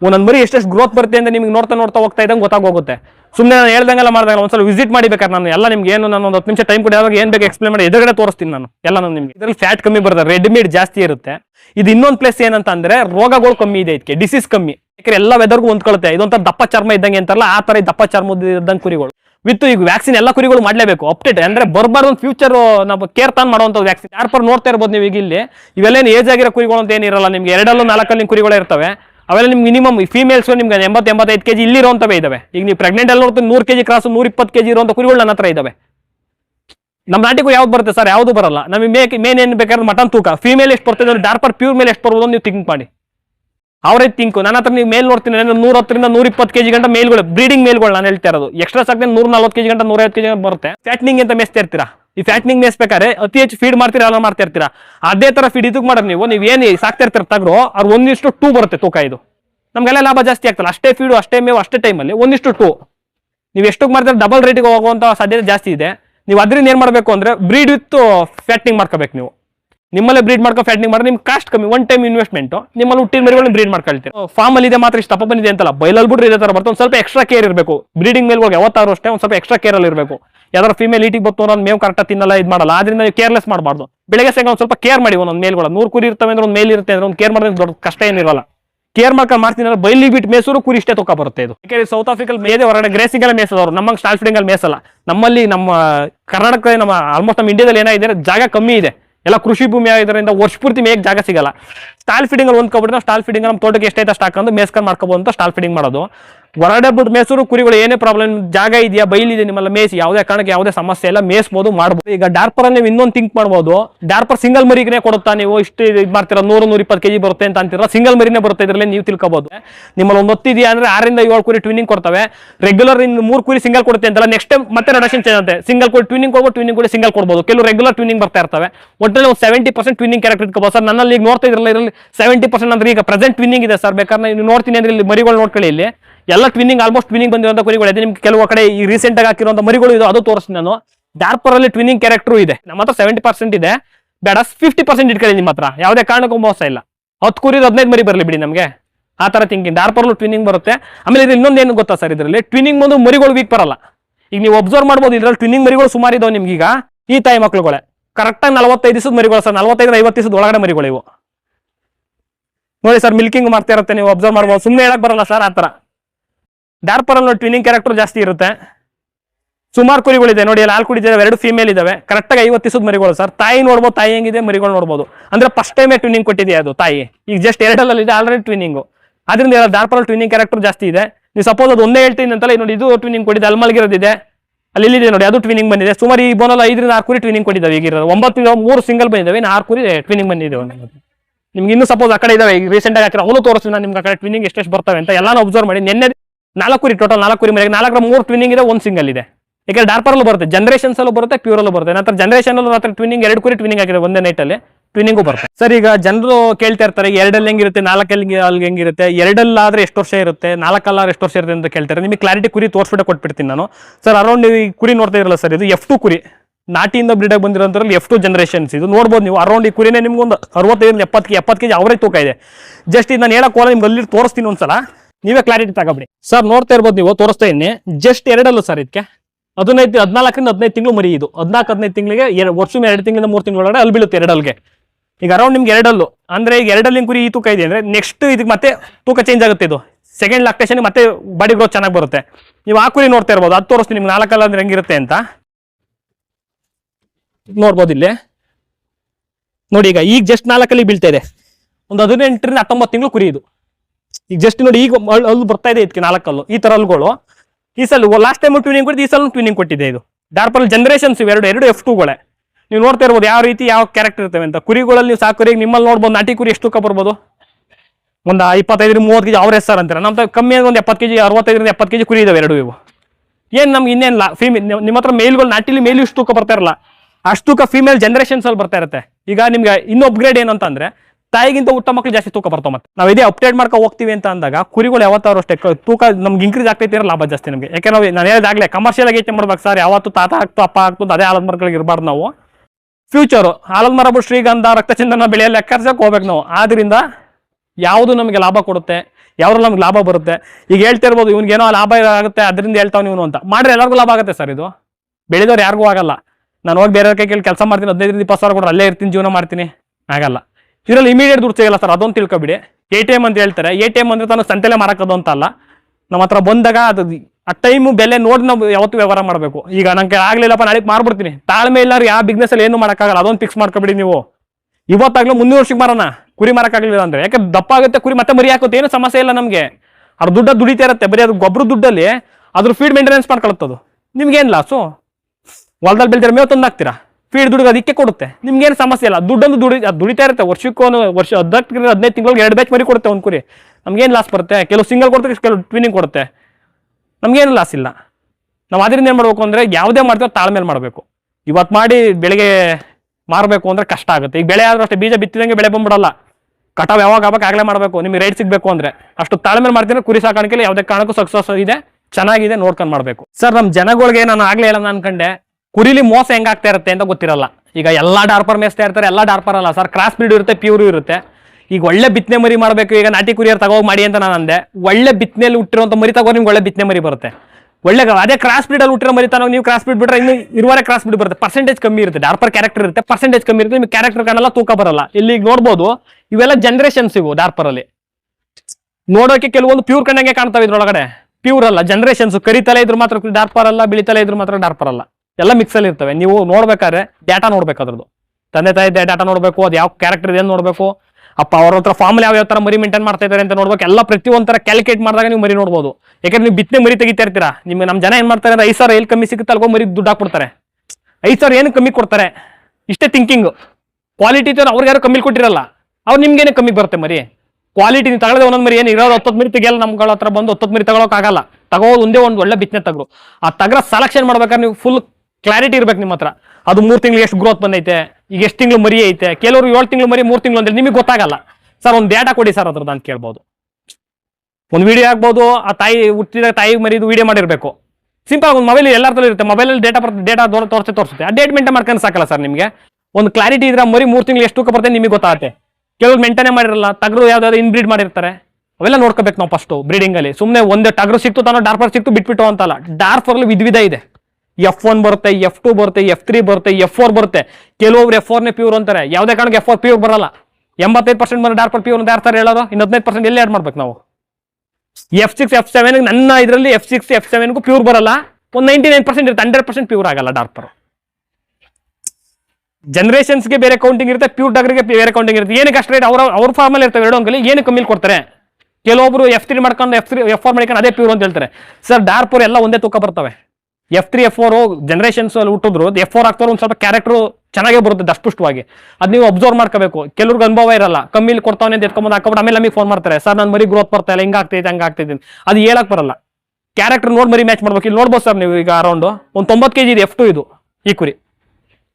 ಒಂದೊಂದು ಮರಿ ಎಷ್ಟೆಷ್ಟು ಗ್ರೋತ್ ಬರುತ್ತೆ ಅಂತ ನಿಮ್ಗೆ ನೋಡ್ತಾ ನೋಡ್ತಾ ಹೋಗ್ತಾ ಇದ್ದಂಗೆ ಗೊತ್ತಾಗೋಗುತ್ತೆ. ಸುಮ್ಮನೆ ನಾನು ಹೇಳ್ದಂಗೆಲ್ಲ ಮಾಡ್ದಾಗ ಒಂದ್ಸಲ ವಿಸಿಟ್ ಮಾಡಿ ಬೇಕಾದ್ರೆ ನಾನು ಎಲ್ಲ ನಿಮ್ಗೆ ಏನು ನಾನು ಒಂದು ಹತ್ತು ನಿಮಿಷ ಟೈಮ್ ಕೊಡಿ ಯಾವಾಗ ಏನು ಬೇಕು ಎಕ್ಸ್ಪ್ಲೇನ್ ಮಾಡಿ ಎದುರುಗಡೆ ತೋರಿಸ್ತೀನಿ ನಾನು ಎಲ್ಲ ನಾನು ನಿಮ್ಗೆ. ಇದರಲ್ಲಿ ಫ್ಯಾಟ್ ಕಮ್ಮಿ ಬರ್ತದೆ ರೆಡ್ ಮೀಟ್ ಜಾಸ್ತಿ ಇರುತ್ತೆ. ಇದು ಇನ್ನೊಂದು ಪ್ಲೇಸ್ ಏನಂತ ಅಂದ್ರೆ ರೋಗಗಳು ಕಮ್ಮಿ ಇದೆ ಇದಕ್ಕೆ ಡಿಸೀಸ್ ಕಮ್ಮಿ. ಯಾಕಂದ್ರೆ ಎಲ್ಲ ವೆದರ್ಗೂ ಹೊಂದ್ಕೊಳ್ಳುತ್ತೆ ಇದೊಂಥರ ದಪ್ಪ ಚರ್ಮ ಇದ್ದಂಗೆ ಅಂತಾರಲ್ಲ, ಆ ತರ ದಪ್ಪ ಚರ್ಮದ ಇದ್ದಂಗೆ ಕುರಿಗಳು. ವಿತ್ ಈಗ ವ್ಯಾಕ್ಸಿನ್ ಎಲ್ಲ ಕುರಿಗಳು ಮಾಡಲೇಬೇಕು ಅಪ್ಡೇಟ್ ಅಂದ್ರೆ ಬರ್ಬಾರ್ದು ಒಂದು ಫ್ಯೂಚರ್ ನಾವು ಕೇರ್ ತಾನ್ ಮಾಡುವಂತ ವ್ಯಾಕ್ಸಿನ್ ಯಾರು ನೋಡ್ತಾ ಇರ್ಬೋದು ನೀವು ಈಗ ಇಲ್ಲಿ. ಇವೆಲ್ಲ ಏಜ್ ಆಗಿರೋ ಕುರಿಗಳು ಅಂತ ಏನಿರಲ್ಲ, ನಿಮ್ಗೆ ಎರಡಲ್ಲೂ ನಾಲ್ಕಲ್ಲಿ ಕುರಿಗಳು ಇರ್ತವೆ. ಅವೆಲ್ಲ ನಿಮ್ಗೆ ಮಿನಿಮಮ್ ಫೀಮೇಲ್ಸ್ ನಿಮ್ಗೆ ಎಂಬತ್ತು, ಎಂಬತ್ತೈದು ಕೆಜಿ ಇಲ್ಲಿ ಇಲ್ಲಿರುವಂಥವೇ ಇದಾವೆ. ಈಗ ನೀವು ಪ್ರೆಗ್ನೆಂಟ್ ಎಲ್ಲ ನೋಡ್ತೀವಿ ನೂರು ಕೆಜಿ ಕ್ರಾಸ್ ನೂರ ಇಪ್ಪತ್ತು ಕೆಜಿ ಇರುವಂಥ ಕುರಿಗಳು ನನ್ನ ಹತ್ರ ಇದಾವೆ. ನಮ್ಮ ನಾಟಿಗೂ ಯಾವ್ದು ಬರುತ್ತೆ ಸರ್? ಯಾವುದು ಬರಲ್ಲ. ನಮಗೆ ಮೇಕ್ ಮೇನ್ ಏನು ಬೇಕಾದ್ರೆ ಮಟನ್ ತೂಕ. ಫೀಮೇಲ್ ಎಷ್ಟು ಬರ್ತದೆ ಡಾರ್ಪರ್ ಪ್ಯೂರ್ ಮೇಲೆ ಎಷ್ಟು ಬರ್ಬೋದು ನೀವು ತಿಂಕ್ ಮಾಡಿ. ಅವರೇ ತಿಂಕು ನನ್ನ ಹತ್ರ ನೀವು ಮೇಲ್ ನೋಡ್ತೀನಿ. ಅಂದ್ರೆ ನೂರ ಹತ್ತರಿಂದ ನೂರ ಇಪ್ಪತ್ತು ಕೆಜಿ ಗಂಟ ಮೇಲ್ಗಳು ಬ್ರೀಡಿಂಗ್ ಮೇಲ್ಗಳು ನಾನು ಹೇಳ್ತಾ ಇರೋದು. ಎಕ್ಸ್ಟ್ರಾ ಸಾಕಿದ್ರೆ ನೂರ ನಲ್ವತ್ತು ಕೆಜಿ ಗಂಟ ನೂರೈವತ್ತು ಕೆಜಿ ಬರುತ್ತೆ. ಫ್ಯಾಟ್ನಿಂಗ್ ಅಂತ ಮೇಸ್ತಾ ಇರ್ತೀರಾ? ಈ ಫ್ಯಾಟ್ನಿಂಗ್ ಮೇಸ್ಬೇಕಾದ್ರೆ ಅತಿ ಹೆಚ್ಚು ಫೀಡ್ ಮಾಡ್ತೀರಾ, ಅಲ್ಲ ಮಾಡ್ತಾ ಇರ್ತೀರಾ? ಅದೇ ತರ ಫೀಡ್ ಇದಕ್ಕೆ ಮಾಡೋದು ನೀವು. ನೀವು ಏನು ಸಾಕ್ತಾ ಇರ್ತೀರ ತಗ್ರು ಅವ್ರು ಒಂದಿಷ್ಟು ಟೂ ಬರುತ್ತೆ ತೂಕ ಇದು. ನಮಗೆಲ್ಲ ಲಾಭ ಜಾಸ್ತಿ ಆಗ್ತಲ್ಲ. ಅಷ್ಟೇ ಫೀಡು ಅಷ್ಟೇ ಮೇವು, ಅಷ್ಟೇ ಟೈಮಲ್ಲಿ ಒಂದಿಷ್ಟು ಟೂ ನೀವು ಎಷ್ಟಕ್ಕೆ ಮಾಡಿದ್ರೆ ಡಬಲ್ ರೇಟಿಗೆ ಹೋಗುವಂಥ ಸಾಧ್ಯತೆ ಜಾಸ್ತಿ ಇದೆ. ನೀವು ಅದರಿಂದ ಏನು ಮಾಡಬೇಕು ಅಂದ್ರೆ ಬ್ರೀಡ್ ವಿತ್ ಫ್ಯಾಟ್ನಿಂಗ್ ಮಾಡ್ಕೋಬೇಕು ನೀವು. ನಿಮ್ಮಲ್ಲೇ ಬ್ರೀಡ್ ಮಾಡ್ಕೊ ಫ್ಯಾಟ್ನಿಂಗ್ ಮಾಡಿದ್ರೆ ನಿಮ್ಗೆ ಕಾಸ್ಟ್ ಕಮ್ಮಿ ಒನ್ ಟೈಮ್ ಇನ್ವೆಸ್ಟ್ಮೆಂಟ್ ನಿಮ್ಮಲ್ಲಿ ಹುಟ್ಟಿದ ಮರಿಗಳನ್ನ ಬ್ರೀಡ್ ಮಾಡ್ಕೊಳ್ತೀರಿ. ಫಾರ್ಮ್ ಅಲ್ಲಿ ಇದೆ ಮಾತ್ರ ಇಷ್ಟ ಬಂದಿದೆ ಅಂತಲ್ಲ, ಬೈಲಲ್ಲಿ ಬಿಡ್ರಿ ಇದೇ ತರ ಬರ್ತದೆ. ಒಂದು ಸ್ವಲ್ಪ ಎಕ್ಸ್ಟ್ರಾ ಕೇರ್ ಇರಬೇಕು. ಬ್ರೀಡಿಂಗ್ ಮೇಲೆ ಹೋಗಿ ಯಾವತ್ತಾರು ಅಷ್ಟೇ ಒಂದು ಸ್ವಲ್ಪ ಎಕ್ಸ್ಟ್ರಾ ಕೇರ್ ಅಲ್ಲಿ ಇರಬೇಕು. ಯಾವ್ದಾರು ಫೀಮೇಲ್ ಈಟಿಗೆ ಬತ್ತು ಅನ್ನೋದು ಮೇವು ಕರೆಕ್ಟಾಗಿ ತಿನ್ನಲ್ಲ, ಇದು ಮಾಡಲ್ಲ. ಆದ್ರಿಂದ ಕೇರ್ಲೆಸ್ ಮಾಡಬಾರ್ದು. ಬೆಳಗ್ಗೆ ಸಂಗ ಒಂದು ಸ್ವಲ್ಪ ಕೇರ್ ಮಾಡಿ ಒಂದೊಂದು ಮೇಲ್ಗಳು. ನೂರು ಕುರಿ ಇರ್ತವೆ ಅಂದ್ರೆ ಒಂದು ಮೇಲ್ ಇರುತ್ತೆ ಅಂದ್ರೆ ಒಂದು ಕೇರ್ ಮಾಡಿದ್ರೆ ದೊಡ್ಡ ಕಷ್ಟ ಏನಿರಲ್ಲ ಕೇರ್ ಮಾಡ್ಕೊಂಡು ಮಾಡ್ತೀನಿ ಅಂದ್ರೆ ಬೈಲಿ ಬಿಟ್ಟು ಮೇಸೂರು ಕುರಿ ಇಷ್ಟೇ ತೊಕ ಬರುತ್ತೆ ಇದು. ಯಾಕೆ ಸೌತ್ ಆಫ್ರಿಕಲ್ ಮೇದೆ ಹೊರಗಡೆ ಗ್ರೇಸಿಂಗ್ ಎಲ್ಲ ಮೇಸದವರು. ನಮ್ಮಂಗೆ ಸ್ಟಾಲ್ ಫಿಡಿಂಗಲ್ಲಿ ಮೇಸಲ್ಲ. ನಮ್ಮಲ್ಲಿ ನಮ್ಮ ಕರ್ನಾಟಕದಲ್ಲಿ ನಮ್ಮ ಆಲ್ಮೋಸ್ಟ್ ನಮ್ಮ ಇಂಡಿಯಾದಲ್ಲಿ ಏನಾಗಿದೆ ಜಾಗ ಕಮ್ಮಿ ಇದೆ. ಎಲ್ಲ ಕೃಷಿ ಭೂಮಿ ಆಗಿದ್ದರಿಂದ ವರ್ಷ ಪೂರ್ತಿ ಮೇಕ್ ಜಾಗ ಸಿಗಲ್ಲ. ಸ್ಟಾಲ್ ಫೀಡಿಂಗ್ ಅಲ್ಲಿ ಒಂದ್ಕೊಬಿಟ್ಟು ಸ್ಟಾಲ್ ಫೀಡಿಂಗ್ ನಮ್ಮ ತೋಟಕ್ಕೆ ಎಷ್ಟೈತೆ ಅಷ್ಟು ಹಾಕೊಂಡು ಮೇಸ್ಕೊಂಡು ಮಾಡ್ಕೋಬಹುದು ಅಂತ ಸ್ಟಾಲ್ ಫೀಡಿಂಗ್ ಮಾಡೋದು. ಹೊರಗಡೆ ಬಿಟ್ಟು ಮೇಸೂರು ಕುರಿಗಳು ಏನೇ ಪ್ರಾಬ್ಲಮ್ ಜಾಗ ಇದೆಯಾ ಬೈಲಿದೆ ನಿಮ್ಮಲ್ಲ ಮೇಸಿ ಯಾವುದೇ ಕಾರಣಕ್ಕೆ ಯಾವುದೇ ಸಮಸ್ಯೆ ಇಲ್ಲ ಮೇಸ್ಬೋದು ಮಾಡ್ಬೋದು. ಈಗ ಡಾರ್ಪರ್ ನೀವು ಇನ್ನೊಂದು ಥಿಂಕ್ ಮಾಡ್ಬೋದು. ಡಾರ್ಪರ್ ಸಿಂಗಲ್ ಮರಿಗೇ ಕೊಡುತ್ತಾ ನೀವು? ಇಷ್ಟು ಇದು ಮಾಡ್ತೀರಾ? ನೂರು ನೂರ ಇಪ್ಪತ್ತು ಕೆಜಿ ಬರುತ್ತೆ ಅಂತ ಅಂತೀರಾ? ಸಿಂಗಲ್ ಮರಿನೇ ಬರುತ್ತೆ ಇದರಲ್ಲಿ, ನೀವು ತಿಳ್ಕೊಬೋದು. ನಿಮ್ಮಲ್ಲಿ ಒಂದು ಹೊತ್ತಿದೆಯಾ ಅಂದ್ರೆ ಆರಿಂದ ಏಳು ಕುರಿ ಟ್ವಿನಿಂಗ್ ಕೊಡ್ತವೆ. ರೆಗ್ಯುಲರ್ ಮೂರು ಕುರಿ ಸಿಂಗಲ್ ಕೊಡುತ್ತೆ ಅಂತಲ್ಲ ನೆಕ್ಸ್ಟ್ ಮತ್ತೆ ರಿಡಕ್ಷನ್ ಚೇಂಜ್ ಆಗುತ್ತೆ. ಸಿಂಗಲ್ ಕುರಿ ಟ್ವಿನಿಂಗ್ ಕೊಡ್ಬೋದು ಟ್ವಿನಿಂಗ್ ಕೂಡ ಸಿಂಗಲ್ ಕೊಡ್ಬೋದು. ಕೆಲವು ರೆಗ್ಯುಲರ್ ಟ್ವಿನಿಂಗ್ ಬರ್ತಾ ಇರ್ತವೆ. ಒಟ್ಟಲ್ಲಿ ಒಂದು ಸೆವೆಂಟಿ ಪರ್ಸೆಂಟ್ ಟ್ವಿನಿಂಗ್ ಕ್ಯಾರೆಕ್ಟರ್ ಇಟ್ಕೋಬೋದು. ಸರ್, ನನ್ನಲ್ಲಿ ಈಗ ನೋಡ್ತಾ ಇದ್ರಲ್ಲ, ಇದರಲ್ಲಿ ಸೆವೆಂಟಿ ಪರ್ಸೆಂಟ್ ಅಂದ್ರೆ ಈಗ ಪ್ರೆಸೆಂಟ್ ಟ್ವಿನಿಂಗ್ ಇದೆ. ಸರ್, ಬೇಕಾದ್ರೆ ನೀವು ನೋಡ್ತೀನಿ ಅಂದ್ರೆ ಇಲ್ಲಿ ಮರಿಗಳು ನೋಡ್ಕೊಳ್ಳಿ ಇಲ್ಲಿ. ಎಲ್ಲ ಟ್ವಿನಿಂಗ್ ಆಲ್ಮೋಸ್ಟ್ ಟ್ವಿನ್ನಿಂಗ್ ಬಂದಿರುವಂತ ಕುರಿಗಳು ಇದೆ. ನಿಮ್ಗೆ ಕೆಲವು ಕಡೆ ಈ ರೀಸೆಂಟ್ ಆಗಿ ಹಾಕಿರುವಂತ ಮರಿಗಳು ಇದು, ಅದು ತೋರಿಸ್ತೀನಿ ನಾನು. ಡಾರ್ಪರ್ ಅಲ್ಲಿ ಟ್ವಿನಿಂಗ್ ಕ್ಯಾರೆಕ್ಟರ್ ಇದೆ. ನಮ್ಮ ಹತ್ರ ಸೆವೆಂಟಿ ಪರ್ಸೆಂಟ್ ಇದೆ. ಬೇಡ ಫಿಫ್ಟಿ ಪರ್ಸೆಂಟ್ ಇಟ್ಕೊಳ್ಳಿ ನಿಮ್ಮ ಹತ್ರ. ಯಾವುದೇ ಕಾರಣಕ್ಕೂ ಮೋಸ ಇಲ್ಲ. ಹತ್ತು ಕುರಿ ಹದಿನೈದು ಮರಿ ಬರಲಿ ಬಿಡಿ ನಮಗೆ. ಆ ತರ ಥಿಂಕಿಂಗ್ ಡಾರ್ಪರ್ಲು ಟ್ವಿನಿಂಗ್ ಬರುತ್ತೆ. ಆಮೇಲೆ ಇದು ಇನ್ನೊಂದು ಏನು ಗೊತ್ತಾ ಸರ್ ಇದರಲ್ಲಿ? ಟ್ವಿನಿಂಗ್ ಬಂದು ಮರಿಗಳು ವೀಕ್ ಬರಲ್ಲ. ಈಗ ನೀವು ಒಬ್ಸರ್ವ್ ಮಾಡ್ಬೋದು, ಇದ್ರಲ್ಲಿ ಟ್ವಿನಿಂಗ್ ಮರಿಗಳು ಸುಮಾರು ಇದಾವೆ ನಿಮ್ಗೆ ಈಗ. ಈ ತಾಯಿ ಮಕ್ಳುಗಳೇ. ಕರೆಕ್ಟಾಗಿ ನಲವತ್ತೈದು ದಿವಸದ ಮರಿಗಳು ಸರ್. ನಲವತ್ತೈದು ಐವತ್ತು ದಿವಸದ ಒಳಗಡೆ ಮರಿಗಳು ಇವು. ನೋಡಿ ಸರ್ ಮಿಲ್ಕಿಂಗ್ ಮಾಡ್ತಾ ಇರುತ್ತೆ ನೀವು ಅಬ್ಸರ್ವ್ ಮಾಡ್ಬೋದು. ಸುಮ್ಮನೆ ಹೇಳಕ್ ಬರಲ್ಲ ಸರ್, ಆ ಥರ. ಡಾರ್ಪರ್ ಅಲ್ಲಿ ಟ್ವಿನಿಂಗ್ ಕ್ಯಾರೆಕ್ಟರ್ ಜಾಸ್ತಿ ಇರುತ್ತೆ. ಸುಮಾರು ಕುರಿಗಳಿದೆ. ನೋಡಿ, ಅಲ್ಲಿ ಕುಡಿ ಇದೆ ಎರಡು ಫೀಮೇಲ್ ಇದಾವೆ. ಕರೆಕ್ಟಾಗಿ ಐವತ್ತು ದಿವಸದ ಮರಿಗಳು ಸರ್ ತಾಯಿ ನೋಡ್ಬೋದು, ತಾಯಿ ಹೆಂಗಿದೆ, ಮರಿಗಳು ನೋಡ್ಬೋದು. ಅಂದ್ರೆ ಫಸ್ಟ್ ಟೈಮೇ ಟ್ವಿನಿಂಗ್ ಕೊಟ್ಟಿದೆ ಅದು ತಾಯಿ? ಈಗ ಜಸ್ಟ್ ಎರಡಲ್ಲಿ ಇದೆ ಆಲ್ರೆಡಿ ಟ್ವಿನಿಂಗು ಅದರಿಂದ ಡಾರ್ಪರ್ ಟ್ವಿನಿಂಗ್ ಕ್ಯಾರೆಕ್ಟರ್ ಜಾಸ್ತಿ ಇದೆ. ನೀವು ಸಪೋಸ್ ಅದು ಒಂದೇ ಹೇಳ್ತೀನಿ ಅಂತಲ್ಲ ನೋಡಿ, ಇದು ಟ್ವಿನಿಂಗ್ ಕೊಟ್ಟಿದೆ ಅಲ್ಲಿ ಮಲಗಿರೋದಿದೆ ಅಲ್ಲಿ ಇಲ್ಲಿದೆ ನೋಡಿ, ಅದು ಟ್ವಿನಿಂಗ್ ಬಂದಿದೆ. ಸುಮಾರು ಈ ಬೋನಲ್ಲಿ ಐದರಿಂದ ಆರು ಕುರಿ ಟ್ವಿನಿಂಗ್ ಕೊಟ್ಟಿದ್ದಾವೆ. ಈಗ ಇರೋದು ಒಂಬತ್ತು, ಮೂರು ಸಿಂಗಲ್ ಬಂದಿದ್ದಾವೆ, ಇನ್ನು ಕುರಿ ಟ್ವಿನಿಂಗ್ ಬಂದಿದೆ ನಿಮ್ಗೆ ಇನ್ನೂ ಸಪೋಸ್ ಆ ಕಡೆ ಇದಾವೆ. ಈಗ ರೀಸೆಂಟಾಗಿ ಹಾಕಿರೋ ಅವನು ತೋರಿಸ್ತೀನಿ ನಾನು, ನಿಮ್ಗೆ ಆ ಕಡೆ ಟ್ವಿನಿಂಗ್ ಎಷ್ಟೆಷ್ಟು ಬರ್ತವೆ ಅಂತ ಎಲ್ಲಾನು ಅಬ್ಸರ್ವ್ ಮಾಡಿ. ನಿನ್ನೆ ನಾಲ್ಕು ಕುರಿ ಟೋಟಲ್ ನಾಲ್ಕು ಕುರಿ ಮರಿ ನಾಲ್ಕರ ಮೂರು ಟ್ವಿನಿಂಗ್ ಇದೆ, ಒಂದು ಸಿಂಗಲ್ ಇದೆ. ಯಾಕಂದ್ರೆ ಡಾರ್ಪರಲ್ಲೂ ಬರುತ್ತೆ. ಜನರೇಷನ್ಸ್ ಅಲ್ಲೂ ಬರುತ್ತೆ ಪ್ಯೂರ್ ಅಲ್ಲೂ ಬರುತ್ತೆ. ನಂತರ ಜನರೇಷನ್ ಅಲ್ಲೂ ಮಾತ್ರ ಟ್ವಿನಿಂಗ್ ಎರಡು ಕುರಿ ಟ್ವಿನಿಂಗ್ ಆಗಿದೆ ಒಂದೇ ನೈಟ್ ಅಲ್ಲಿ. ಟ್ವಿನಿಂಗು ಬರುತ್ತೆ. ಸರ್, ಈಗ ಜನರು ಕೇಳ್ತಾ ಇರ್ತಾರೆ ಎರಡಲ್ಲಿ ಹೆಂಗಿರುತ್ತೆ ನಾಲ್ಕಲ್ಲಿ ಅಲ್ಲಿ ಹೆಂಗಿರುತ್ತೆ ಎರಡಲ್ಲಾದ್ರೆ ಎಷ್ಟು ವರ್ಷ ಇರುತ್ತೆ, ನಾಲ್ಕಲ್ಲಾದ್ರೆ ಎಷ್ಟು ವರ್ಷ ಇರುತ್ತೆ ಅಂತ ಕೇಳ್ತಾರೆ. ನಿಮಗೆ ಕ್ಲಾರಿಟಿ ಕುರಿ ತೋರಿಸ್ಬಿಟ್ಟು ಕೊಟ್ಬಿಡ್ತೀನಿ ನಾನು. ಸರ್ ಅರೌಂಡ್ ಈ ಕುರಿ ನೋಡ್ತಾ ಇರಲ್ಲ ಸರ್ ಇದು ಎಫ್ ಟು ಕುರಿ. ನಾಟಿಯಿಂದ ಬ್ರೀಡ್ ಆಗಿ ಬಂದಿರೋದ್ರಲ್ಲಿ ಎಫ್ ಟು ಜನರೇಷನ್ಸ್ ಇದು. ನೋಡ್ಬೋದು ನೀವು ಅರೌಂಡ್ ಈ ಕುರಿನೇ ನಿಮ್ಗೊಂದು ಅರವತ್ತೈದು ಎಪ್ಪತ್ತು ಕೆ ಎಪ್ಪತ್ತು ಕೆಜಿ ಅವರೇ ತೂಕ ಇದೆ. ಜಸ್ಟ್ ಇದು ನಾನು ಹೇಳೋಕೆ ಹೋಗಲ್ಲ, ನಿಮ್ಗೆ ಅಲ್ಲಿ ತೋರಿಸ್ತೀನಿ ಒಂದ್ಸಲ. ನೀವೇ ಕ್ಲಾರಿಟಿ ತಗೊಬಿಡಿ ಸರ್ ನೋಡ್ತಾ ಇರ್ಬೋದು ನೀವು, ತೋರಿಸ್ತಾ ಇದ್ದೀನಿ. ಜಸ್ಟ್ ಎರಡಲ್ಲೂ ಸರ್ ಇದಕ್ಕೆ. ಹದಿನೈದು, ಹದಿನಾಲ್ಕರಿಂದ ಹದಿನೈದು ತಿಂಗಳು ಮರಿ ಇದು. ಹದಿನಾಲ್ಕು, ಹದಿನೈದು ತಿಂಗಳಿಗೆ ಎರಡು ವರ್ಷ ಎರಡು ತಿಂಗಳಿಂದ ಮೂರು ತಿಂಗಳೊಳಗಡೆ ಅಲ್ಲಿ ಬೀಳುತ್ತೆ ಎರಡಲ್ಲಿಗೆ ಈಗ ಅರೌಂಡ್ ನಿಮ್ಗೆ ಎರಡಲ್ಲು. ಅಂದ್ರೆ ಈಗ ಎರಡಲ್ಲಿ ಕುರಿ ಈ ತೂಕ ಇದೆ ಅಂದ್ರೆ ನೆಕ್ಸ್ಟ್ ಇದಕ್ಕೆ ಮತ್ತೆ ತೂಕ ಚೇಂಜ್ ಆಗುತ್ತೆ ಇದು. ಸೆಕೆಂಡ್ ಲಾಕ್ಟೇಷನ್ ಮತ್ತೆ ಬಾಡಿ ಗ್ರೋತ್ ಚೆನ್ನಾಗಿ ಬರುತ್ತೆ. ನೀವು ಆ ಕುರಿ ನೋಡ್ತಾ ಇರ್ಬೋದು. ಅದು ತೋರಿಸ್ತೀನಿ ನಿಮ್ಗೆ. ನಾಲ್ಕಲ್ಲ ಅಂದ್ರೆ ಹೆಂಗಿರುತ್ತೆ ಅಂತ. ನೋಡ್ಬೋದು ಇಲ್ಲಿ. ನೋಡಿ ಈಗ ಈಗ ಜಸ್ಟ್ ನಾಲ್ಕಲ್ಲಿ ಬೀಳ್ತಾ ಇದೆ. ಒಂದು ಹದಿನೆಂಟರಿಂದ ಹತ್ತೊಂಬತ್ತು ತಿಂಗಳು ಕುರಿ ಇದು. ಈಗ ಜಸ್ಟ್ ನೋಡಿ ಈಗ ಅಲ್ಲಿ ಬರ್ತಾ ಇದೆ ಇದಕ್ಕೆ ನಾಲ್ಕಲ್ಲು. ಈ ತರ ಅಲ್ಗಳು ಈ ಸಲ ಲಾಸ್ಟ್ ಟೈಮ್ ಟ್ವಿನಿಂಗ್ ಕೊಟ್ಟಿದ್ದು ಈ ಸಲ ಟ್ವಿನಿಂಗ್ ಕೊಟ್ಟಿದೆ ಇದು. ಡಾರ್ಪಲ್ ಜನರೇಷನ್ಸ್ ಇವೆರಡು ಎರಡು ಎಫ್ ಟೂಗಳೇ ನೀವು ನೋಡ್ತಾ ಇರ್ಬೋದು ಯಾವ ರೀತಿ ಯಾವ ಕ್ಯಾರೆಕ್ಟರ್ ಇರ್ತವೆ ಅಂತ. ಕುರಿಗಳಲ್ಲಿ ನೀವು ಸಾಕುರಿ ನಿಮ್ಮಲ್ಲಿ ನೋಡ್ಬೋದು ನಾಟಿ ಕುರಿ ಎಷ್ಟು ತೂಕ ಬರ್ಬೋದು? ಒಂದು ಇಪ್ಪತ್ತೈದರಿಂದ ಮೂವತ್ತು ಕೆಜಿ ಅವ್ರ ಹೆಸರು ಅಂತೀರ. ನಮ್ಮ ಕಮ್ಮಿ ಒಂದು ಎಪ್ಪತ್ತು ಕೆಜಿ, ಅರವತ್ತೈದರಿಂದ ಎಪ್ಪತ್ತು ಕೆಜಿ ಕುರಿ ಇದಾವೆ ಎರಡು ಇವು. ಏನು ನಮ್ಗೆ ಇನ್ನೇನಿಲ್ಲ ಫೀಮೇಲ್ ನಿಮ್ಮ ಹತ್ರ ಮೇಲ್ಗಳು ನಾಟಿಲಿ ಮೇಲ್ ಇಷ್ಟು ತೂಕ ಬರ್ತಾ ಇರಲ್ಲ. ಅಷ್ಟು ತೂಕ ಫೀಮೇಲ್ ಜನರೇಷನ್ಸ್ ಅಲ್ಲಿ ಬರ್ತಾ ಇರುತ್ತೆ. ಈಗ ನಿಮ್ಗೆ ಇನ್ನೊಬ್ ಗ್ರೇಡ್ ಏನು ತಾಯಿಗಿಂತ ಉತ್ತಮ ಮಕ್ಳು ಜಾಸ್ತಿ ತೂಕ ಬರ್ತಾವ ಮತ್ತೆ. ನಾವು ಇದೇ ಅಪ್ಡೇಟ್ ಮಾಡ್ಕೊ ಹೋಗ್ತೀವಿ ಅಂತ ಅಂದಾಗ ಕುರಿಗಳು ಯಾವತ್ತಾರು ಅಷ್ಟೇ ತೂಕ ನಮ್ಗೆ ಇನ್ಕ್ರೀಸ್ ಆಗ್ತೈತಿ ಲಾಭ ಜಾಸ್ತಿ ನಮಗೆ. ಯಾಕೆ ನಾವು ನಾನು ಹೇಳಿದಾಗಲೇ ಕಮರ್ಷಿಯಲ್ ಆಗಿ ಯೋಚನೆ ಮಾಡ್ಬೇಕು ಸರ್ ಯಾವತ್ತು ತಾತ ಆಗ್ತು, ಅಪ್ಪ ಆಗ್ತು ಅದೇ ಆಲದ ಮರಗಳಿಗೆ ಇರಬಾರ್ದು ನಾವು. ಫ್ಯೂಚರು ಆಲದ ಮರ ಶ್ರೀಗಂಧ, ರಕ್ತಚಂದನ ಬೆಳೆಯ ಲೆಕ್ಕರ್ಸಕ್ಕೆ ಹೋಗ್ಬೇಕು ನಾವು. ಆದ್ರಿಂದ ಯಾವುದು ನಮಗೆ ಲಾಭ ಕೊಡುತ್ತೆ, ಯಾವ್ದ್ರಲ್ಲಿ ನಮ್ಗೆ ಲಾಭ ಬರುತ್ತೆ, ಈಗ ಹೇಳ್ತಾ ಇರ್ಬೋದು ಇವ್ನಿಗೇನೋ ಲಾಭ ಆಗುತ್ತೆ, ಅದರಿಂದ ಹೇಳ್ತಾವ್ ನೀವು ಅಂತ. ಮಾಡ್ರೆ ಎಲ್ಲರಿಗೂ ಲಾಭ ಆಗುತ್ತೆ ಸರ್ ಇದು. ಬೆಳೆದವ್ರು ಯಾರಿಗೂ ಆಗಲ್ಲ. ನಾನು ಹೋಗಿ ಬೇರೆ ಕೈ ಕೇಳಿ ಕೆಲಸ ಮಾಡ್ತೀನಿ, ಹದಿನೈದರಿಂದ ಇಪ್ಪತ್ತು ಸಾವಿರ ಕೊಡ್ರೆ ಅಲ್ಲೇ ಇರ್ತೀನಿ, ಜೀವನ ಮಾಡ್ತೀನಿ. ಆಗಲ್ಲ. ಇದರಲ್ಲಿ ಇಮಿಡಿಯೇಟ್ ದುಡ್ಡು ಸಿಗಲ್ಲ ಸರ್ ಅದೊಂದು ತಿಳ್ಕೊಬಿಡಿ. ಎ ಟಿ ಎಂ ಅಂತ ಹೇಳ್ತಾರೆ. ಎ ಟಿ ಎಂ ಅಂದರೆ ತಾನು ಸಂತೆಲೆ ಮಾರಾಕೋದು ಅಂತ ಅಲ್ಲ. ನಮ್ಮ ಹತ್ರ ಬಂದಾಗ ಅದು ಆ ಟೈಮು ಬೆಲೆ ನೋಡಿ ನಾವು ಯಾವತ್ತು ವ್ಯವಹಾರ ಮಾಡಬೇಕು. ಈಗ ನನಗೆ ಆಗಲಿಲ್ಲಪ್ಪ ನಾಳೆ ಮಾರ್ಬಿಡ್ತೀನಿ. ತಾಳ್ಮೆ ಇಲ್ಲಾರು ಯಾವ ಬಿಸ್ನೆಸ್ಸಲ್ಲಿ ಏನು ಮಾಡೋಕ್ಕಾಗಲ್ಲ. ಅದೊಂದು ಫಿಕ್ಸ್ ಮಾಡ್ಕೊಬಿಡಿ ನೀವು. ಇವತ್ತಾಗ್ಲೂ ಮುಂದಿನ ವರ್ಷಕ್ಕೆ ಮಾರೋಣ. ಕುರಿ ಮಾರಕ್ಕಾಗಲಿಲ್ಲ ಅಂದ್ರೆ. ಯಾಕೆ ದಪ್ಪ ಆಗುತ್ತೆ, ಕುರಿ ಮತ್ತೆ ಮರಿ ಹಾಕುತ್ತೆ, ಏನು ಸಮಸ್ಯೆ ಇಲ್ಲ ನಮಗೆ. ಅದ್ರ ದುಡ್ಡ ದುಡಿತಾ ಇರುತ್ತೆ. ಬರೀ ಅದು ಗೊಬ್ಬರ ದುಡ್ಡಲ್ಲಿ ಅದ್ರ ಫೀಡ್ ಮೇಂಟೆನೆನ್ಸ್ ಮಾಡ್ಕೊಳತ್ತದು. ನಿಮ್ಗೇನು ಲಾಸು ಹೊಲದಲ್ಲಿ ಬೆಳೆದಿರೋ ಮೇವು ತಂದು ಹಾಕ್ತೀರಾ? ಫೀಡ್ ದುಡ್ಡು ಅದಕ್ಕೆ ಕೊಡುತ್ತೆ. ನಿಮ್ಗೇನು ಸಮಸ್ಯೆ ಇಲ್ಲ. ದುಡ್ಡೊಂದು ದುಡಿ ದುಡಿತಾ ಇರುತ್ತೆ. ವರ್ಷಕ್ಕೂ ಒಂದು ವರ್ಷ ಹದಿನೆಂಟು ಹದಿನೈದು ತಿಂಗಳಿಗೆ ಎರಡು ಬ್ಯಾಚ್ ಮರಿ ಕೊಡುತ್ತೆ ಒಂದು ಕುರಿ. ನಮ್ಗೇನು ಲಾಸ್ ಬರುತ್ತೆ? ಕೆಲವು ಸಿಂಗಲ್ ಕೊಡ್ತಾರೆ, ಕೆಲವು ಟ್ವಿನಿಂಗ್ ಕೊಡುತ್ತೆ. ನಮ್ಗೇನು ಲಾಸ್ ಇಲ್ಲ. ನಾವು ಅದರಿಂದ ಏನು ಮಾಡಬೇಕು ಅಂದರೆ ಯಾವುದೇ ಮಾಡ್ತೀವೋ ತಾಳ್ಮೇಲೆ ಮಾಡಬೇಕು. ಇವತ್ತು ಮಾಡಿ ಬೆಳಗ್ಗೆ ಮಾರಬೇಕು ಅಂದರೆ ಕಷ್ಟ ಆಗುತ್ತೆ. ಈಗ ಬೆಳೆ ಆದರೂ ಅಷ್ಟೇ, ಬೀಜ ಬಿತ್ತಿದಂಗೆ ಬೆಳೆ ಬಂದ್ಬಿಡಲ್ಲ. ಕಟಾವು ಯಾವಾಗ ಆಗಬೇಕು ಆಗಲೇ ಮಾಡಬೇಕು. ನಿಮಗೆ ರೈಟ್ ಸಿಗಬೇಕು ಅಂದರೆ. ಅಷ್ಟು ತಾಳ್ಮೇಲೆ ಮಾಡ್ತೀನಿ ಕುರಿ ಸಾಕಾಣಿಕೆಯಲ್ಲಿ ಯಾವುದೇ ಕಾರಣಕ್ಕೂ ಸಕ್ಸಸ್ ಇದೆ, ಚೆನ್ನಾಗಿದೆ, ನೋಡ್ಕೊಂಡು ಮಾಡಬೇಕು. ಸರ್ ನಮ್ಮ ಜನಗಳಿಗೆ ನಾನು ಆಗಲೇ ಹೇಳೋಣ ಅನ್ಕಂಡೆ ಕುರಿಲಿ ಮೋಸ ಹೆಂಗಾಗ್ತಾ ಇರುತ್ತೆ ಅಂತ ಗೊತ್ತಿರಲ್ಲ. ಈಗ ಎಲ್ಲ ಡಾರ್ಪರ್ ಮೇಸ್ತಾ ಇರ್ತಾರೆ, ಎಲ್ಲ ಡಾರ್ಪರ್ ಅಲ್ಲ, ಸರ್, ಕ್ರಾಸ್ ಬ್ರೀಡ್ ಇರುತ್ತೆ, ಪ್ಯೂರ್ ಇರುತ್ತೆ. ಈಗ ಒಳ್ಳೆ ಬಿತ್ತನೆ ಮರಿ ಮಾಡಬೇಕು, ಈಗ ನಾಟಿ ಕುರಿಯರ್ ತಗೋಗಿ ಮಾಡಿ ಅಂತ ನಾನು ಅಂದೆ. ಒಳ್ಳೆ ಬಿತ್ತನೆಯಲ್ಲಿ ಹುಟ್ಟಿರುವಂಥ ಮರಿ ತಗೋ ನಿಮ್ಗೆ ಒಳ್ಳೆ ಬಿತ್ತನೆ ಮರಿ ಬರುತ್ತೆ. ಒಳ್ಳೆ ಅದೇ ಕ್ರಾಸ್ ಬ್ರೀಡಲ್ಲಿ ಹುಟ್ಟಿರೋ ಮರಿ ತಗೋ ನೀವು ಕ್ರಾಸ್ ಬ್ರೀಡ್ ಬಿಟ್ರೆ ಇನ್ನು ಇರುವರೆ ಕ್ರಾಸ್ ಬಿಡ್ ಬರುತ್ತೆ. ಪರ್ಸೆಂಟೇಜ್ ಕಮ್ಮಿ ಇರುತ್ತೆ, ಡಾರ್ಪರ್ ಕ್ಯಾರೆಕ್ಟರ್ ಇರುತ್ತೆ ಪರ್ಸೆಂಟೇಜ್ ಕಮ್ಮಿ ಇರುತ್ತೆ, ನಿಮ್ಗೆ ಕ್ಯಾರೆಕ್ಟರ್ ಕಾಣಲ್ಲ, ತೂಕ ಬರಲ್ಲ. ಇಲ್ಲಿ ನೋಡ್ಬೋದು, ಇವೆಲ್ಲ ಜನರೇಷನ್ಸ್ ಇವು ಡಾರ್ಪರಲ್ಲಿ ನೋಡೋಕೆ ಕೆಲವೊಂದು ಪ್ಯೂರ್ ಕಂಡಂಗೆ ಕಾಣ್ತಾವೆ ಇದ್ರೊಳಗಡೆ. ಪ್ಯೂರ್ ಅಲ್ಲ ಜನರೇಷನ್ಸ್ ಕರಿತಲೆ ಇದ್ರು ಮಾತ್ರ ಡಾರ್ಪರ್ ಅಲ್ಲ ಬಿಳಿತಲೇ ಇದ್ರು ಮಾತ್ರ ಡಾರ್ಪರ್ ಅಲ್ಲ. ಎಲ್ಲ ಮಿಕ್ಸ್ ಅಲ್ಲಿ ಇರ್ತವೆ. ನೀವು ನೋಡ್ಬೇಕಾದ್ರೆ ಡಾಟಾ ನೋಡ್ಬೇಕು ಅದ್ರದ್ದು. ತಂದೆ ತಾಯಿ ಡಾಟಾ ನೋಡ್ಬೇಕು, ಅದು ಯಾವ ಕ್ಯಾರೆಕ್ಟರ್ ಇದೆ ನೋಡಬೇಕು. ಅಪ್ಪ ಅವ್ರ ಹತ್ರ ಫಾರ್ಮಲ್ಲಿ ಯಾವ ಯಾವ ತರ ಮರಿ ಮೇಂಟೈನ್ ಮಾಡ್ತಾ ಇದ್ದಾರೆ ಅಂತ ನೋಡ್ಬೇಕು. ಎಲ್ಲ ಪ್ರತಿಯೊಂದು ತರ ಕ್ಯಾಲ್ಕುಲೇಟ್ ಮಾಡಿದಾಗ ನೀವು ಮರಿ ನೋಡ್ಬೋದು. ಯಾಕಂದ್ರೆ ನೀವು ಬಿತ್ತನೆ ಮರಿ ತೆಗಿತಾ ಇರ್ತೀರಾ. ನಿಮ್ಗೆ ನಮ್ಮ ಜನ ಏನ್ ಮಾಡ್ತಾರೆ ಅಂದ್ರೆ ಐದು ಸಾವಿರ ಎಲ್ಲಿ ಕಮ್ಮಿ ಸಿಗುತ್ತೆ ಅಲ್ಗೋ ಮರಿ ದುಡ್ಡು ಹಾಕ್ಬಿಡ್ತಾರೆ. ಐದು ಸಾವಿರ ಏನು ಕಮ್ಮಿ ಕೊಡ್ತಾರೆ? ಇಷ್ಟೇ ಥಿಂಕಿಂಗ್ ಕ್ವಾಲಿಟಿ ಅವ್ರಿಗೆ ಯಾರು ಕಮ್ಮಿ ಕೊಟ್ಟಿರಲ್ಲ. ಅವ್ರು ನಿಮ್ಗೇನೆ ಕಮ್ಮಿ ಬರುತ್ತೆ ಮರಿ. ಕ್ವಾಲಿಟಿ ನೀವು ತಗೊಳ್ಳೋದು ಒಂದೊಂದು ಮರಿ ಏನು ಇರೋದು ಹತ್ತೊತ್ತು ಮರಿ ತೆಗಿಯಲ್ಲ, ನಮ್ಗಳ ಹತ್ರ ಬಂದು ಹತ್ತೊತ್ತು ಮರಿ ತಗೊಳಕ್ಕಾಗಲ್ಲ ತಗೋದು ಒಂದೇ ಒಂದು ಒಳ್ಳೆ ಬಿತ್ತನೆ ತಗೋ ಆ ತಗ್ರ ಸೆಲೆಕ್ಷನ್ ಮಾಡ್ಬೇಕಾದ್ರೆ ನೀವು ಫುಲ್ ಕ್ಲಾರಿಟಿ ಇರ್ಬೇಕು ನಿಮ್ಮ ಹತ್ರ. ಅದು ಮೂರು ತಿಂಗಳು ಎಷ್ಟು ಗ್ರೋತ್ ಬಂದೈತೆ, ಈಗ ಎಷ್ಟು ತಿಂಗಳು ಮರಿ ಐತೆ, ಕೆಲವರು ಏಳು ತಿಂಗಳು ಮರಿ ಮೂರು ತಿಂಗಳು ಅಂದ್ರೆ ನಿಮಗೆ ಗೊತ್ತಾಗಲ್ಲ. ಸರ್ ಒಂದು ಡೇಟಾ ಕೊಡಿ ಸರ್ ಅದ್ರದ್ದು ಅಂತ ಕೇಳ್ಬೋದು. ಒಂದು ವಿಡಿಯೋ ಆಗ್ಬೋದು, ಆ ತಾಯಿ ಹುಟ್ಟಿದ ತಾಯಿ ಮರಿದು ವಿಡಿಯೋ ಮಾಡಿರ್ಬೇಕು. ಸಿಂಪಲ್ ಒಂದು ಮೊಬೈಲ್ ಎಲ್ಲರದಲ್ಲೂ ಇರುತ್ತೆ. ಮೊಬೈಲಲ್ಲಿ ಡೇಟಾ ಬರ್ತದೆ ಡೇಟಾ ತೋರಿಸಿ, ತೋರಿಸುತ್ತೆ. ಆ ಡೇಟ್ ಮೇಂಟೈನ್ ಮಾಡ್ಕೊಂಡು ಸಾಕಲ್ಲ ಸರ್ ನಿಮಗೆ. ಒಂದು ಕ್ಲಾರಿಟಿ ಇದ್ರೆ ಮರಿ ಮೂರು ತಿಂಗಳು ಎಷ್ಟು ತೂಕ ಬರ್ತದೆ ನಿಮಗೆ ಗೊತ್ತಾಗುತ್ತೆ. ಕೆಲವರು ಮೇಂಟೈನೇ ಮಾಡಿರಲ್ಲ, ತಗರು ಯಾವ್ದಾದ್ರು ಇನ್ಬ್ರೀಡ್ ಮಾಡಿರ್ತಾರೆ. ಅವೆಲ್ಲ ನೋಡ್ಕೋಬೇಕು ನಾವು ಫಸ್ಟು ಬ್ರೀಡಿಂಗಲ್ಲಿ ಸುಮ್ಮನೆ ಒಂದು ಟಗರು ಸಿಕ್ತು ತಾನೋ, ಡಾರ್ಪರ್ ಸಿಕ್ತು, ಬಿಟ್ಬಿಟ್ಟು ಅಂತಲ್ಲ. ಡಾರ್ಫರ್ಲಿ ವಿಧ ವಿಧ ಇದೆ. ಎಫ್ ಒನ್ ಬರುತ್ತೆ ಎಫ್ ಟು ಬರುತ್ತೆ ಎಫ್ ತ್ರೀ ಬರುತ್ತೆ ಎಫ್ ಫೋರ್ ಬರುತ್ತೆ. ಕೆಲವೊಬ್ರು ಎಫ್ ಫೋರ್ನೇ ಪ್ಯೂರ್ ಅಂತಾರೆ. ಯಾವುದೇ ಕಾರಣಕ್ಕೆ ಎಫ್ ಫೋರ್ ಪ್ಯೂರ್ ಬರಲ್ಲ. ಎಂಬತ್ತೈದು ಪರ್ಸೆಂಟ್ ಬಂದ್ರೆ ಡಾರ್ಪರ್ ಪ್ಯೂರ್ ಅಂತ ಯಾರು ಸರ್ ಹೇಳೋದು? ಇನ್ನು ಹದಿನೈದು ಪರ್ಸೆಂಟ್ ಎಲ್ಲಿ ಆ್ಯಡ್ ಮಾಡ್ಬೇಕು ನಾವು? ಎಫ್ ಸಿಕ್ಸ್ ಎಫ್ ಸೆವೆನ್ ನನ್ನ ಇದರಲ್ಲಿ ಎಫ್ ಸಿಕ್ಸ್ ಎಫ್ ಸೆವೆನ್ಗೂ ಪ್ಯೂರ್ ಬರಲ್ಲ. ಒಂದು ನೈಂಟಿ ನೈನ್ ಪರ್ಸೆಂಟ್ ಇರುತ್ತೆ ಹಂಡ್ರೆಡ್ ಪರ್ಸೆಂಟ್ ಪ್ಯೂರ್ ಆಗಲ್ಲ ಡಾರ್ಪರ್ ಜನರೇಷನ್ಸ್ಗೆ ಬೇರೆ ಕೌಂಟಿಂಗ್ ಇರುತ್ತೆ ಪ್ಯೂರ್ ಡಾಗ್ರಿಗೆ ಬೇರೆ ಕೌಂಟಿಂಗ್ ಇರುತ್ತೆ. ಏನಕ್ಕೆ ಅಷ್ಟು ರೇಟ್ ಅವ್ರ ಅವ್ರ ಫಾರ್ಮಲ್ಲಿ ಇರ್ತವೆ ಎರಡು ಅಂಕಲಿ ಏನು ಕಮ್ಮಿ ಕೊಡ್ತಾರೆ? ಕೆಲವೊಬ್ರು ಎಫ್ ತ್ರೀ ಮಾಡ್ಕೊಂಡು ಎಫ್ ತ್ರೀ ಎಫ್ ಫೋರ್ ಮಾಡ್ಕೊಂಡು ಅದೇ ಪ್ಯೂರ್ ಅಂತ ಹೇಳ್ತಾರೆ. ಸರ್ ಡಾರ್ಪರ್ ಎಲ್ಲ ಒಂದೇ ತೂಕ ಬರ್ತವೆ. F three F four generations ಅಲ್ಲಿ ಹುಟ್ಟಿದ್ರು ಎಫ್ ಫೋರ್ ಹಾಕ್ತಾರೆ ಒಂದು ಸ್ವಲ್ಪ ಕ್ಯಾರೆಕ್ಟರ್ ಚೆನ್ನಾಗೇ ಬರುತ್ತೆ ದಷ್ಟುಷ್ಟವಾಗಿ ಅದು ನೀವು ಅಬ್ಸರ್ವ್ ಮಾಡ್ಕೋಬೇಕು. ಕೆಲವ್ರಿಗೆ ಅನುಭವ ಇರಲ್ಲ. ಕಮ್ಮಿಲಿ ಕೊಡ್ತಾವೆ ಅಂತ ಎತ್ಕೊಂಬಂದು ಹಾಕೊಂಡು ಆಮೇಲೆ ನಮಗೆ ಫೋನ್ ಮಾಡ್ತಾರೆ. ಸರ್ ನನ್ನ ಮರಿ ಗ್ರೋತ್ ಬರ್ತಾ ಇಲ್ಲ ಹಿಂಗೆ ಆಗ್ತೈತೆ. ಅದು ಹೇಳಕ್ ಬರಲ್ಲ. ಕ್ಯಾರೆಕ್ಟರ್ ನೋಡಿ ಮರಿ ಮ್ಯಾಚ್ ಮಾಡ್ಬೇಕು. ಇಲ್ಲಿ ನೋಡ್ಬೋದು ಸರ್ ನೀವು ಈಗ ಅರೌಂಡ್ ಒಂದು ತೊಂಬತ್ತು ಕೆಜಿ ಇದೆ ಎಫ್ ಟು ಇದು, ಈ ಕುರಿ.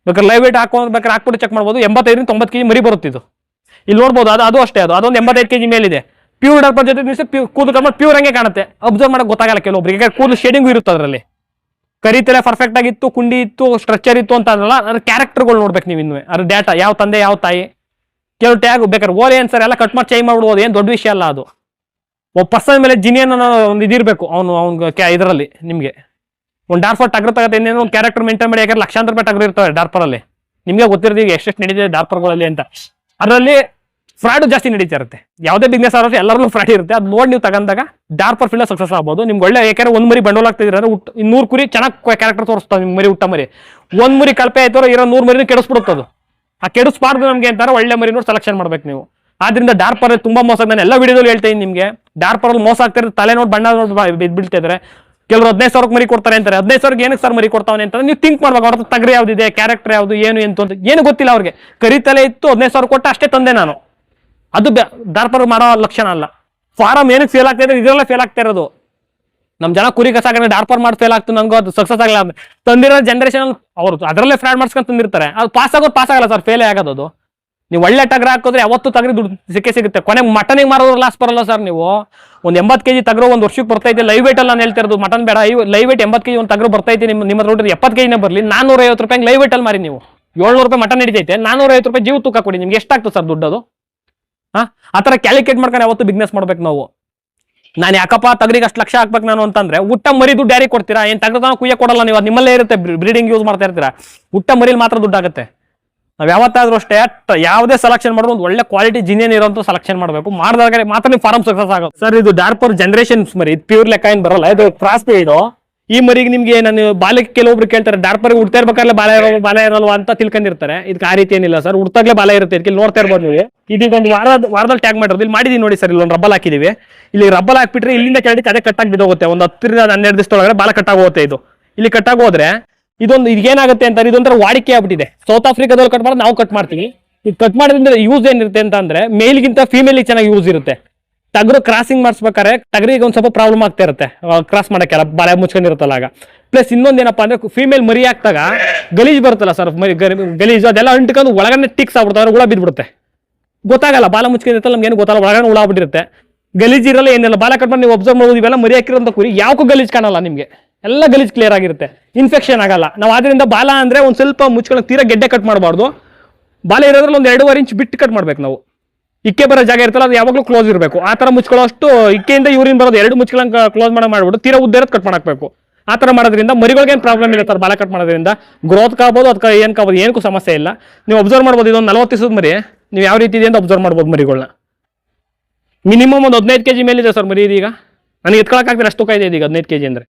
ಬೇಕಾದ್ರೆ ಲೈವ್ ವೇಟ್ ಹಾಕೊಂಡು ಬೇಕಾದ್ರೆ ಹಾಕ್ಬಿಟ್ಟು ಚೆಕ್ ಮಾಡ್ಬೋದು. ಎಂಬತ್ತೈದರಿಂದ ತೊಂಬತ್ತು ಕೆಜಿ ಮರಿ ಬರುತ್ತಿದ್ದು ಇಲ್ಲಿ ನೋಡ್ಬೋದು, ಅದು ಅದು ಅಷ್ಟೇ ಅದು. ಅದೊಂದು ಎಂಬತ್ತೈದು ಕೆಜಿ ಮೇಲಿದೆ. ಪ್ಯೂರ್ ಡರ್ಪರ್ ಜೊತೆ ಕೂದಲು ಕಮ್ಮ ಪ್ಯೂರ್ ಹಂಗೆ ಕಾಣುತ್ತೆ. ಅಬ್ಸರ್ವ್ ಮಾಡಕ್ ಗೊತ್ತಾಗಲ್ಲ ಕೆಲವೊಬ್ರಿಗೆ. ಕೂದಲು ಶೇಡಿಂಗು ಇರುತ್ತೆ ಅದರಲ್ಲಿ. ಕರಿತಲೆ ಪರ್ಫೆಕ್ಟ್ ಆಗಿತ್ತು, ಕುಂಡಿ ಇತ್ತು ಸ್ಟ್ರಕ್ಚರ್ ಇತ್ತು ಅಂತ ಅದಲ್ಲ ಅದ್ರ ಕ್ಯಾರೆಕ್ಟರ್ಗಳು ನೋಡ್ಬೇಕು ನೀವು ಇನ್ನು. ಅದ್ರ ಡೇಟಾ ಯಾವ ತಂದೆ, ಯಾವ ತಾಯಿ. ಕೆಲವು ಟ್ಯಾಗ್ ಬೇಕಾದ್ರೆ ಓಲೆ ಅನ್ಸರ್ ಎಲ್ಲ ಕಟ್ ಮಾಡಿ ಚೇಂಜ್ ಮಾಡ್ಬಿಡ್ಬೋದು ಏನು ದೊಡ್ಡ ವಿಷಯ ಅಲ್ಲ ಅದು. ಒಬ್ಬ ಪರ್ಸನ್ ಮೇಲೆ ಜಿನಿಯನ್ ಅನ್ನೋ ಒಂದು ಇದಿರಬೇಕು ಅವನು, ಅವ್ನ ಇದರಲ್ಲಿ, ನಿಮಗೆ. ಒಂದು ಡಾರ್ಫರ್ ಟಗ್ರ ತಗತ್ತೆ, ಇನ್ನೇನೋ ಒಂದು ಕ್ಯಾರೆಕ್ಟರ್ ಮೇಂಟೈನ್ ಮಾಡಿ, ಯಾಕಂದ್ರೆ ಲಕ್ಷಾಂತರ ರೂಪಾಯಿ ಟಗ್ರ ಇರ್ತವೆ ಡಾರ್ಪರಲ್ಲಿ ನಿಮಗೆ ಗೊತ್ತಿರೋದು ಈಗ ಎಷ್ಟೆಷ್ಟು ನಡೀತಿದೆ ಡಾರ್ಪರ್ಗಳಲ್ಲಿ ಅಂತ. ಅದರಲ್ಲಿ ಫ್ರಾಡ್ ಜಾಸ್ತಿ ನಡೀತಾ ಇರುತ್ತೆ. ಯಾವುದೇ ಬಿಸ್ನೆಸ್ ಆದ್ರೂ ಎಲ್ಲರೂ ಫ್ರಾಡ್ ಇರುತ್ತೆ. ಅದು ನೋಡಿ ನೀವು ತಗೊಂಡಾಗ ಡಾರ್ಪರ್ ಫೀಲ್ ಸಕ್ಸಸ್ ಆಗ್ಬೋದು. ನಿಮ್ಗೆ ಒಳ್ಳೆ ಯಾಕಂದ್ರೆ ಒಂದು ಮರಿ ಬಂಡವಾಳ ಆಗ್ತಿದ್ರೆ ನೂರು ಕುರಿ ಚೆನ್ನಾಗಿ ಕ್ಯಾರೆಕ್ಟರ್ ತೋರಿಸ್ತಾವೆ ನಿಮ್ಮ ಮರಿ, ಹುಟ್ಟ ಮರಿ. ಒಂದು ಮರಿ ಕಲ್ಪೆ ಆಯ್ತಾರೋ ಇರೋ ನೂರು ಮರಿನೂ ಕೆಡಿಸ್ಬಿಡುತ್ತೆ ಅದು. ಆ ಕೆಡಿಸ್ಬಾರ್ದು ನಮಗೆ ಅಂತಾರೆ ಒಳ್ಳೆ ಮರಿ ನೋಡಿ ಸೆಲೆಕ್ಷನ್ ಮಾಡ್ಬೇಕು ನೀವು. ಆದ್ರಿಂದ ಡಾರ್ಪರ್ ತುಂಬಾ ಮೋಸ ನಾನು ಎಲ್ಲ ವಿಡಿಯೋದಲ್ಲಿ ಹೇಳ್ತೀನಿ ನಿಮಗೆ ಡಾರ್ಪರ್ ಅಲ್ಲಿ ಮೋಸ ಆಗ್ತಿರೋದು ತಲೆ ನೋಡಿ ಬಣ್ಣ ನೋಡಿ ಬಿದ್ದು ಬೀಳ್ತಿದ್ರೆ ಕೆಲವರು ಹದಿನೈದು ಸಾವಿರಕ್ಕೆ ಮರಿ ಕೊಡ್ತಾರೆ ಅಂತಾರೆ. ಹದಿನೈದು ಸಾವಿರಕ್ಕೆ ಏನಕ್ಕೆ ಸರ್ ಮರಿ ಕೊಡ್ತಾವೆ ಅಂತಾರೆ ನೀವು ತಿಂಕ್ ಮಾಡ್ಬೇಕು. ಅವ್ರ ತಗ್ರೆ ಯಾವ್ದಿದೆ ಕ್ಯಾರೆಕ್ಟರ್ ಯಾವುದು, ಏನು, ಎಂತ ಏನು ಗೊತ್ತಿಲ್ಲ ಅವ್ರಿಗೆ. ಕರಿತಲೆ ಇತ್ತು, ಹದಿನೈದು ಸಾವಿರ ಕೊಟ್ಟು ಅಷ್ಟೇ ತಂದೆ ನಾನು. ಅದು ದಾರ್ಪರ್ ಮಾಡೋ ಲಕ್ಷಣ ಅಲ್ಲ. ಫಾರಮ್ ಏನಕ್ಕೆ ಫೇಲ್ ಆಗ್ತಾ ಇದೆ, ಇದರಲ್ಲೇ ಫೇಲ್ ಆಗ್ತಾ ಇರೋದು. ನಮ್ ಜನ ಕುರಿ ಕಸಾಕನೆ ಡಾರ್ಪರ್ ಮಾಡಿ ಫೇಲ್ ಆಗ್ತದೆ ನಂಗೆ ಅದು ಸಕ್ಸಸ್ ಆಗಲ್ಲ. ತಂದಿರೋ ಜನರೇಷನ್ ಅವರು ಅದರಲ್ಲೇ ಫ್ರಾಡ್ ಮಾಡ್ಸ್ಕೊಂಡು ತಂದಿರ್ತಾರೆ. ಅದು ಪಾಸ್ ಆಗೋದು ಪಾಸ್ ಆಗಲ್ಲ ಸರ್ ಫೇಲೇ ಆಗೋದು ಅದು. ನೀವು ಒಳ್ಳೆ ಟಗ್ರ ಹಾಕಿದ್ರೆ ಯಾವತ್ತು ತಗ್ರಿ ದುಡ್ಡು ಸಿಕ್ಕೇ ಸಿಗುತ್ತೆ. ಕೊನೆ ಮಟನಿಗೆ ಮಾರೋದ್ರ ಲಾಸ್ ಬರಲ್ಲ ಸರ್ ನೀವು. ಒಂದು ಎಂಬತ್ತು ಕೆಜಿ ತಗ್ರ ಒಂದು ವರ್ಷಕ್ಕೆ ಬರ್ತೈತೆ ಲೈವ್ ವೇಟ್ ಅಲ್ಲಿ ನಾನು ಹೇಳ್ತಿರೋದು ಮಟನ್ ಬೇಡ ಲೈವ್ ವೇಟ್ ಎಂಬತ್ತು ಕೆಜಿ ಒಂದು ತಗ್ರು ಬರ್ತೈತೆ ನಿಮ್ಮ ನಿಮ್ಮ ಹತ್ರ ಎಪ್ಪತ್ತು ಕೆಜಿನೇ ಬರಲಿ ನಾನೂರ ಐವತ್ತು ರೂಪಾಯಿ ಲೈವ್ ವೇಟಲ್ಲಿ ಮಾರಿ ನೀವು. ಏಳ್ನೂರು ರೂಪಾಯಿ ಮಟನ್ ಹಿಡಿತೈತೆ ನಾನೂರ ರೂಪಾಯಿ ಜೀವ ತೂಕ ಕೊಡಿ, ನಿಮ್ಗೆ ಎಷ್ಟಾಗ್ತದೆ ಸರ್ ದುಡ್ಡು ಅದು? ಹಾ? ಆ ತರ ಕ್ಯಾಲ್ಕುಲೇಟ್ ಮಾಡ್ಕೊಂಡು ಯಾವತ್ತು ಬಿಸ್ನೆಸ್ ಮಾಡ್ಬೇಕು ನಾವು. ನಾನು ಯಾಕಪ್ಪ ತಗರಿಗೆ ಅಷ್ಟು ಲಕ್ಷ ಹಾಕ್ಬೇಕು ನಾನು ಅಂತಂದ್ರೆ, ಊಟ ಮರಿ ದುಡ್ಡು ಯಾರಿಗೆ ಕೊಡ್ತೀರಾ? ಏನ್ ತಗದ ಕುಯ್ಯ ಕೊಡಲ್ಲ ನೀವು ನಿಮ್ಮಲ್ಲೇ ಇರುತ್ತೆ ಬ್ರೀಡಿಂಗ್ ಯೂಸ್ ಮಾಡ್ತಾ ಇರ್ತೀರಾ? ಊಟ ಮರಿಲಿ ಮಾತ್ರ ದುಡ್ಡು ಆಗುತ್ತೆ. ನಾವ್ ಯಾವತ್ತಾದ್ರೂ ಅಷ್ಟೇ ಯಾವುದೇ ಸೆಲೆಕ್ಷನ್ ಮಾಡೋದು ಒಂದು ಒಳ್ಳೆ ಕ್ವಾಲಿಟಿ ಜಿನಿಯನ್ ಇರೋಂಥ ಸೆಲೆಕ್ಷನ್ ಮಾಡಬೇಕು. ಮಾಡಿದಾಗ ಮಾತ್ರ ನೀವು ಫಾರ್ಮ್ ಸಕ್ಸಸ್ ಆಗುತ್ತೆ. ಸರ್, ಇದು ಡಾರ್ಪರ್ ಜನರೇಷನ್ಸ್ ಮರಿ, ಇದು ಪ್ಯೂರ್ ಲೆಕ್ಕ ಏನ್ ಬರಲ್ಲ. ಇದು ಕ್ರಾಸ್ ಇದು. ಈ ಮರಿಗೆ ನಿಮ್ಗೆ ನಾನು ಬಾಲಕ್ಕೆ ಕೆಲವೊಬ್ರು ಕೇಳ್ತಾರೆ, ಡಾರ್ಪರ್ ಉಡ್ತಾ ಇರ್ಬೇಕಾದ್ರೆ ಬಾಲ ಇರೋ, ಬಾಲ ಇರಲ್ವಾ ಅಂತ ತಿಳ್ಕೊಂಡಿರ್ತಾರೆ. ಇದಕ್ಕೆ ಆ ರೀತಿ ಏನಿಲ್ಲ ಸರ್. ಉಡ್ತಾಗ್ಲೇ ಬಾಲ ಇರುತ್ತೆ. ಇದಕ್ಕೆ ನೋಡ್ತಾ ಇರ್ಬೋದು ನೀವು. ಇದೀಗ ಒಂದು ವಾರ ವಾರದಲ್ಲಿ ಟ್ಯಾಗ್ ಮಾಡಿರೋದು. ಇಲ್ಲಿ ಮಾಡಿದೀನಿ ನೋಡಿ ಸರ್, ಇಲ್ಲಿ ಒಂದು ರಬ್ಬಲ್ ಹಾಕಿದೀವಿ. ಇಲ್ಲಿ ರಬ್ಬಲ್ ಹಾಕ್ಬಿಟ್ರೆ ಇಲ್ಲಿಂದ ಕೆಳಗೆ ಅದೇ ಕಟ್ಟಾಗಿ ಬಿದ್ದೋಗುತ್ತೆ ಒಂದು ಹತ್ತರಿಂದ ಹನ್ನೆರಡು ದಿವಸದೊಳಗಡೆ ಬಾಲ ಹೋಗುತ್ತೆ ಇದು. ಇಲ್ಲಿ ಕಟ್ಟಾಗಿ ಹೋದ್ರೆ ಇದೊಂದು ಇದೇನಾಗುತ್ತೆ ಅಂತ ಇದೊಂಥರ ವಾಡಿಕೆ ಆಗ್ಬಿಟ್ಟಿದೆ. ಸೌತ್ ಆಫ್ರಿಕಾದಲ್ಲಿ ಕಟ್ ಮಾಡೋದು ನಾವು ಕಟ್ ಮಾಡ್ತೀವಿ. ಇದು ಕಟ್ ಮಾಡೋದ್ರಿಂದ ಯೂಸ್ ಏನಿರುತ್ತೆ ಅಂತ ಅಂದ್ರೆ ಮೇಲ್ಗಿಂತ ಫೀಮೇಲ್ ಚೆನ್ನಾಗಿ ಯೂಸ್ ಇರುತ್ತೆ. ಟಗರು ಕ್ರಾಸಿಂಗ್ ಮಾಡಿಸ್ಬೇಕಾದ್ರೆ ಟಗರಿಗೆ ಒಂದು ಸ್ವಲ್ಪ ಪ್ರಾಬ್ಲಮ್ ಆಗ್ತಾ ಇರುತ್ತೆ. ಕ್ರಾಸ್ ಮಾಡೋಕ್ಕೆಲ್ಲ ಬಾಳೆ ಮುಚ್ಕೊಂಡಿರುತ್ತಲ್ಲ ಆಗ. ಪ್ಲಸ್ ಇನ್ನೊಂದೇನಪ್ಪ ಅಂದ್ರೆ ಫೀಮೇಲ್ ಮರಿ ಹಾಕ್ದಾಗ ಗಲೀಜ್ ಬರುತ್ತಲ್ಲ ಸರ್ ಮರಿ ಗಲೀಜು ಅದೆಲ್ಲ ಅಂಟ್ಕೊಂಡು ಒಳಗಡೆ ಟಿಕ್ಸ್ ಆಗ್ಬಿಡ್ತಾವೆ ಹುಳ ಬಿದ್ಬಿಡುತ್ತೆ. ಗೊತ್ತಾಗಲ್ಲ ಬಾಲ ಮುಚ್ಕೊಂಡಿರುತ್ತಲ್ಲ, ನಮ್ಗೆ ಏನು ಗೊತ್ತಾಗಲ್ಲ ಒಳಗಡೆ ಹುಳ ಬಿಟ್ಟಿರುತ್ತೆ ಗಲೀಜ್ ಇರಲ್ಲ, ಏನಿಲ್ಲ ಬಾಲ ಕಟ್ ಮಾಡಿ ನೀವು ಅಬ್ಸರ್ವ್ ಮಾಡೋದು ಇವೆಲ್ಲ ಮರಿ ಹಾಕಿರೋಂಥ ಕುರಿ, ಯಾವಕ್ಕೂ ಗಲೀಜ್ ಕಾಣಲ್ಲ ನಿಮಗೆ. ಎಲ್ಲ ಗಲೀಜ್ ಕ್ಲಿಯರ್ ಆಗಿರುತ್ತೆ. ಇನ್ಫೆಕ್ಷನ್ ಆಗಲ್ಲ. ನಾವು ಅದರಿಂದ ಬಾಲ ಅಂದ್ರೆ ಒಂದ್ ಸ್ವಲ್ಪ ಮುಚ್ಕೊಳ್ಳೋಕೆ ತೀರಾ ಗೆಡ್ಡೆ ಕಟ್ ಮಾಡಬಾರ್ದು. ಬಾಲ ಇರೋದ್ರಲ್ಲಿ ಒಂದು ಎರಡೂವರೆ ಇಂಚ್ ಬಿಟ್ಟು ಕಟ್ ಮಾಡ್ಬೇಕು ನಾವು. ಇಕ್ಕೆ ಬರೋ ಜಾಗ ಇರ್ತಲ್ಲ, ಅದು ಯಾವಾಗಲೂ ಕ್ಲೋಸ್ ಇರಬೇಕು. ಆ ಥರ ಮುಚ್ಕೊಳ್ಳೋಷ್ಟು ಇಕ್ಕೆಯಿಂದ ಯೂರಿನ್ ಬರೋದು ಎರಡು ಮುಚ್ಕೊಳ್ಳಂಗೆ ಕ್ಲೋಸ್ ಮಾಡೋ ಮಾಡ್ಬಿಟ್ಟು ತೀರಾ ಉದ್ದ ಇರೋದು ಕಟ್ ಮಾಡಬೇಕು ಆ ಥರ ಮಾಡೋದ್ರಿಂದ ಮರಿಗಳಿಗೆ ಏನು ಪ್ರಾಬ್ಲಮ್ ಇಲ್ಲ ಸರ್, ಬಾಲ ಕಟ್ ಮಾಡೋದ್ರಿಂದ. ಗ್ರೋತ್ ಕಾಬೋದು ಅದಕ್ಕೆ ಏನು ಕಾಬೋದು ಏನಕ್ಕೂ ಸಮಸ್ಯೆ ಇಲ್ಲ. ನೀವು ಅಬ್ಸರ್ವ್ ಮಾಡ್ಬೋದು, ಇದೊಂದು ನಲವತ್ತು ದಿವಸದ ಮರಿ. ನೀವು ಯಾವ ರೀತಿ ಇದೆ ಅಂತ ಅಬ್ಸರ್ವ್ ಮಾಡ್ಬೋದು ಮರಿಗಳನ್ನ ಮಿನಿಮಮ್ ಒಂದು ಹದಿನೈದು ಕೆ ಜಿ ಮೇಲಿದೆ ಸರ್ ಮರಿ ಇದೀಗ. ನನಗೆ ಎತ್ಕೊಳಕ್ಕಾಗ್ತಿಲ್ಲ ಅಷ್ಟು ತೂಕ ಇದೆ ಇದೀಗ, ಹದಿನೈದು ಕೆ ಜಿ ಅಂದರೆ.